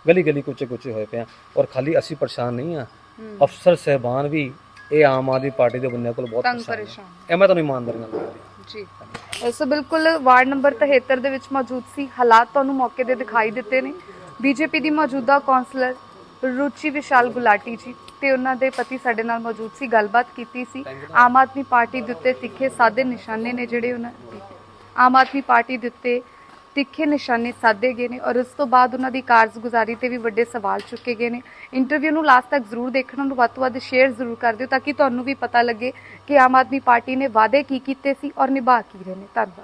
ਗਲੀ ਗਲੀ ਕੁੱਚੇ ਕੁੱਚੇ ਹੋਏ ਪਏ ਹਾਂ। ਔਰ ਖਾਲੀ ਅਸੀਂ ਪਰੇਸ਼ਾਨ ਨਹੀਂ ਹਾਂ। ਅਫਸਰ ਸਹਿਬਾਨ ਵੀ ਇਹ ਆਮ ਆਦਮੀ ਪਾਰਟੀ ਦੇ ਬੰਦਿਆਂ ਕੋਲ ਬਹੁਤ ਤੰਗ ਪਰੇਸ਼ਾਨ ਹੈ ਇਹ ਮੈਂ ਤੁਹਾਨੂੰ ਇਮਾਨਦਾਰੀ ਨਾਲ ਰਿਹਾ। ਜੀ। ਸੋ ਬਿਲਕੁਲ ਵਾਰਡ ਨੰਬਰ 73 ਦੇ ਵਿੱਚ ਮੌਜੂਦ ਸੀ। ਹਾਲਾਤ ਤੁਹਾਨੂੰ ਮੌਕੇ ਦੇ ਦਿਖਾਈ ਦਿੱਤੇ ਨੇ। ਬੀਜੇਪੀ ਦੀ ਮੌਜੂਦਾ ਕੌਂਸਲਰ ਰੁਚੀ ਵਿਸ਼ਾਲ ਗੁਲਾਟੀ ਜੀ ਤੇ ਉਹਨਾਂ ਦੇ ਪਤੀ ਸਾਡੇ ਨਾਲ ਮੌਜੂਦ ਸੀ ਗੱਲਬਾਤ ਕੀਤੀ ਸੀ। ਆਮ ਆਦਮੀ ਪਾਰਟੀ ਦੇ ਉੱਤੇ ਤਿੱਖੇ ਸਾਦੇ ਨਿਸ਼ਾਨੇ ਨੇ ਜਿਹੜੇ ਉਹਨਾਂ ਆਮ ਆਦਮੀ ਪਾਰਟੀ ਦੇ ਉੱਤੇ ਤਿੱਖੇ ਨਿਸ਼ਾਨੇ ਸਾਧੇ ਗਏ ਨੇ ਔਰ ਉਸ ਤੋਂ ਬਾਅਦ ਉਹਨਾਂ ਦੀ ਕਾਰਜਗੁਜ਼ਾਰੀ ਤੇ ਵੀ ਵੱਡੇ ਸਵਾਲ ਚੁੱਕੇ ਗਏ ਨੇ। ਇੰਟਰਵਿਊ ਨੂੰ ਲਾਸਟ ਤੱਕ ਜ਼ਰੂਰ ਦੇਖਣਾ ਨੂੰ ਵੱਧ ਤੋਂ ਵੱਧ ਸ਼ੇਅਰ ਜ਼ਰੂਰ ਕਰ ਦਿਓ ਤਾਂ ਕਿ ਤੁਹਾਨੂੰ ਵੀ ਪਤਾ ਲੱਗੇ ਕਿ ਆਮ ਆਦਮੀ ਪਾਰਟੀ ਨੇ ਵਾਅਦੇ ਕੀ ਕੀਤੇ ਸੀ ਔਰ ਨਿਭਾ ਕੀ ਰਹੇ ਨੇ। ਧੰਨਵਾਦ।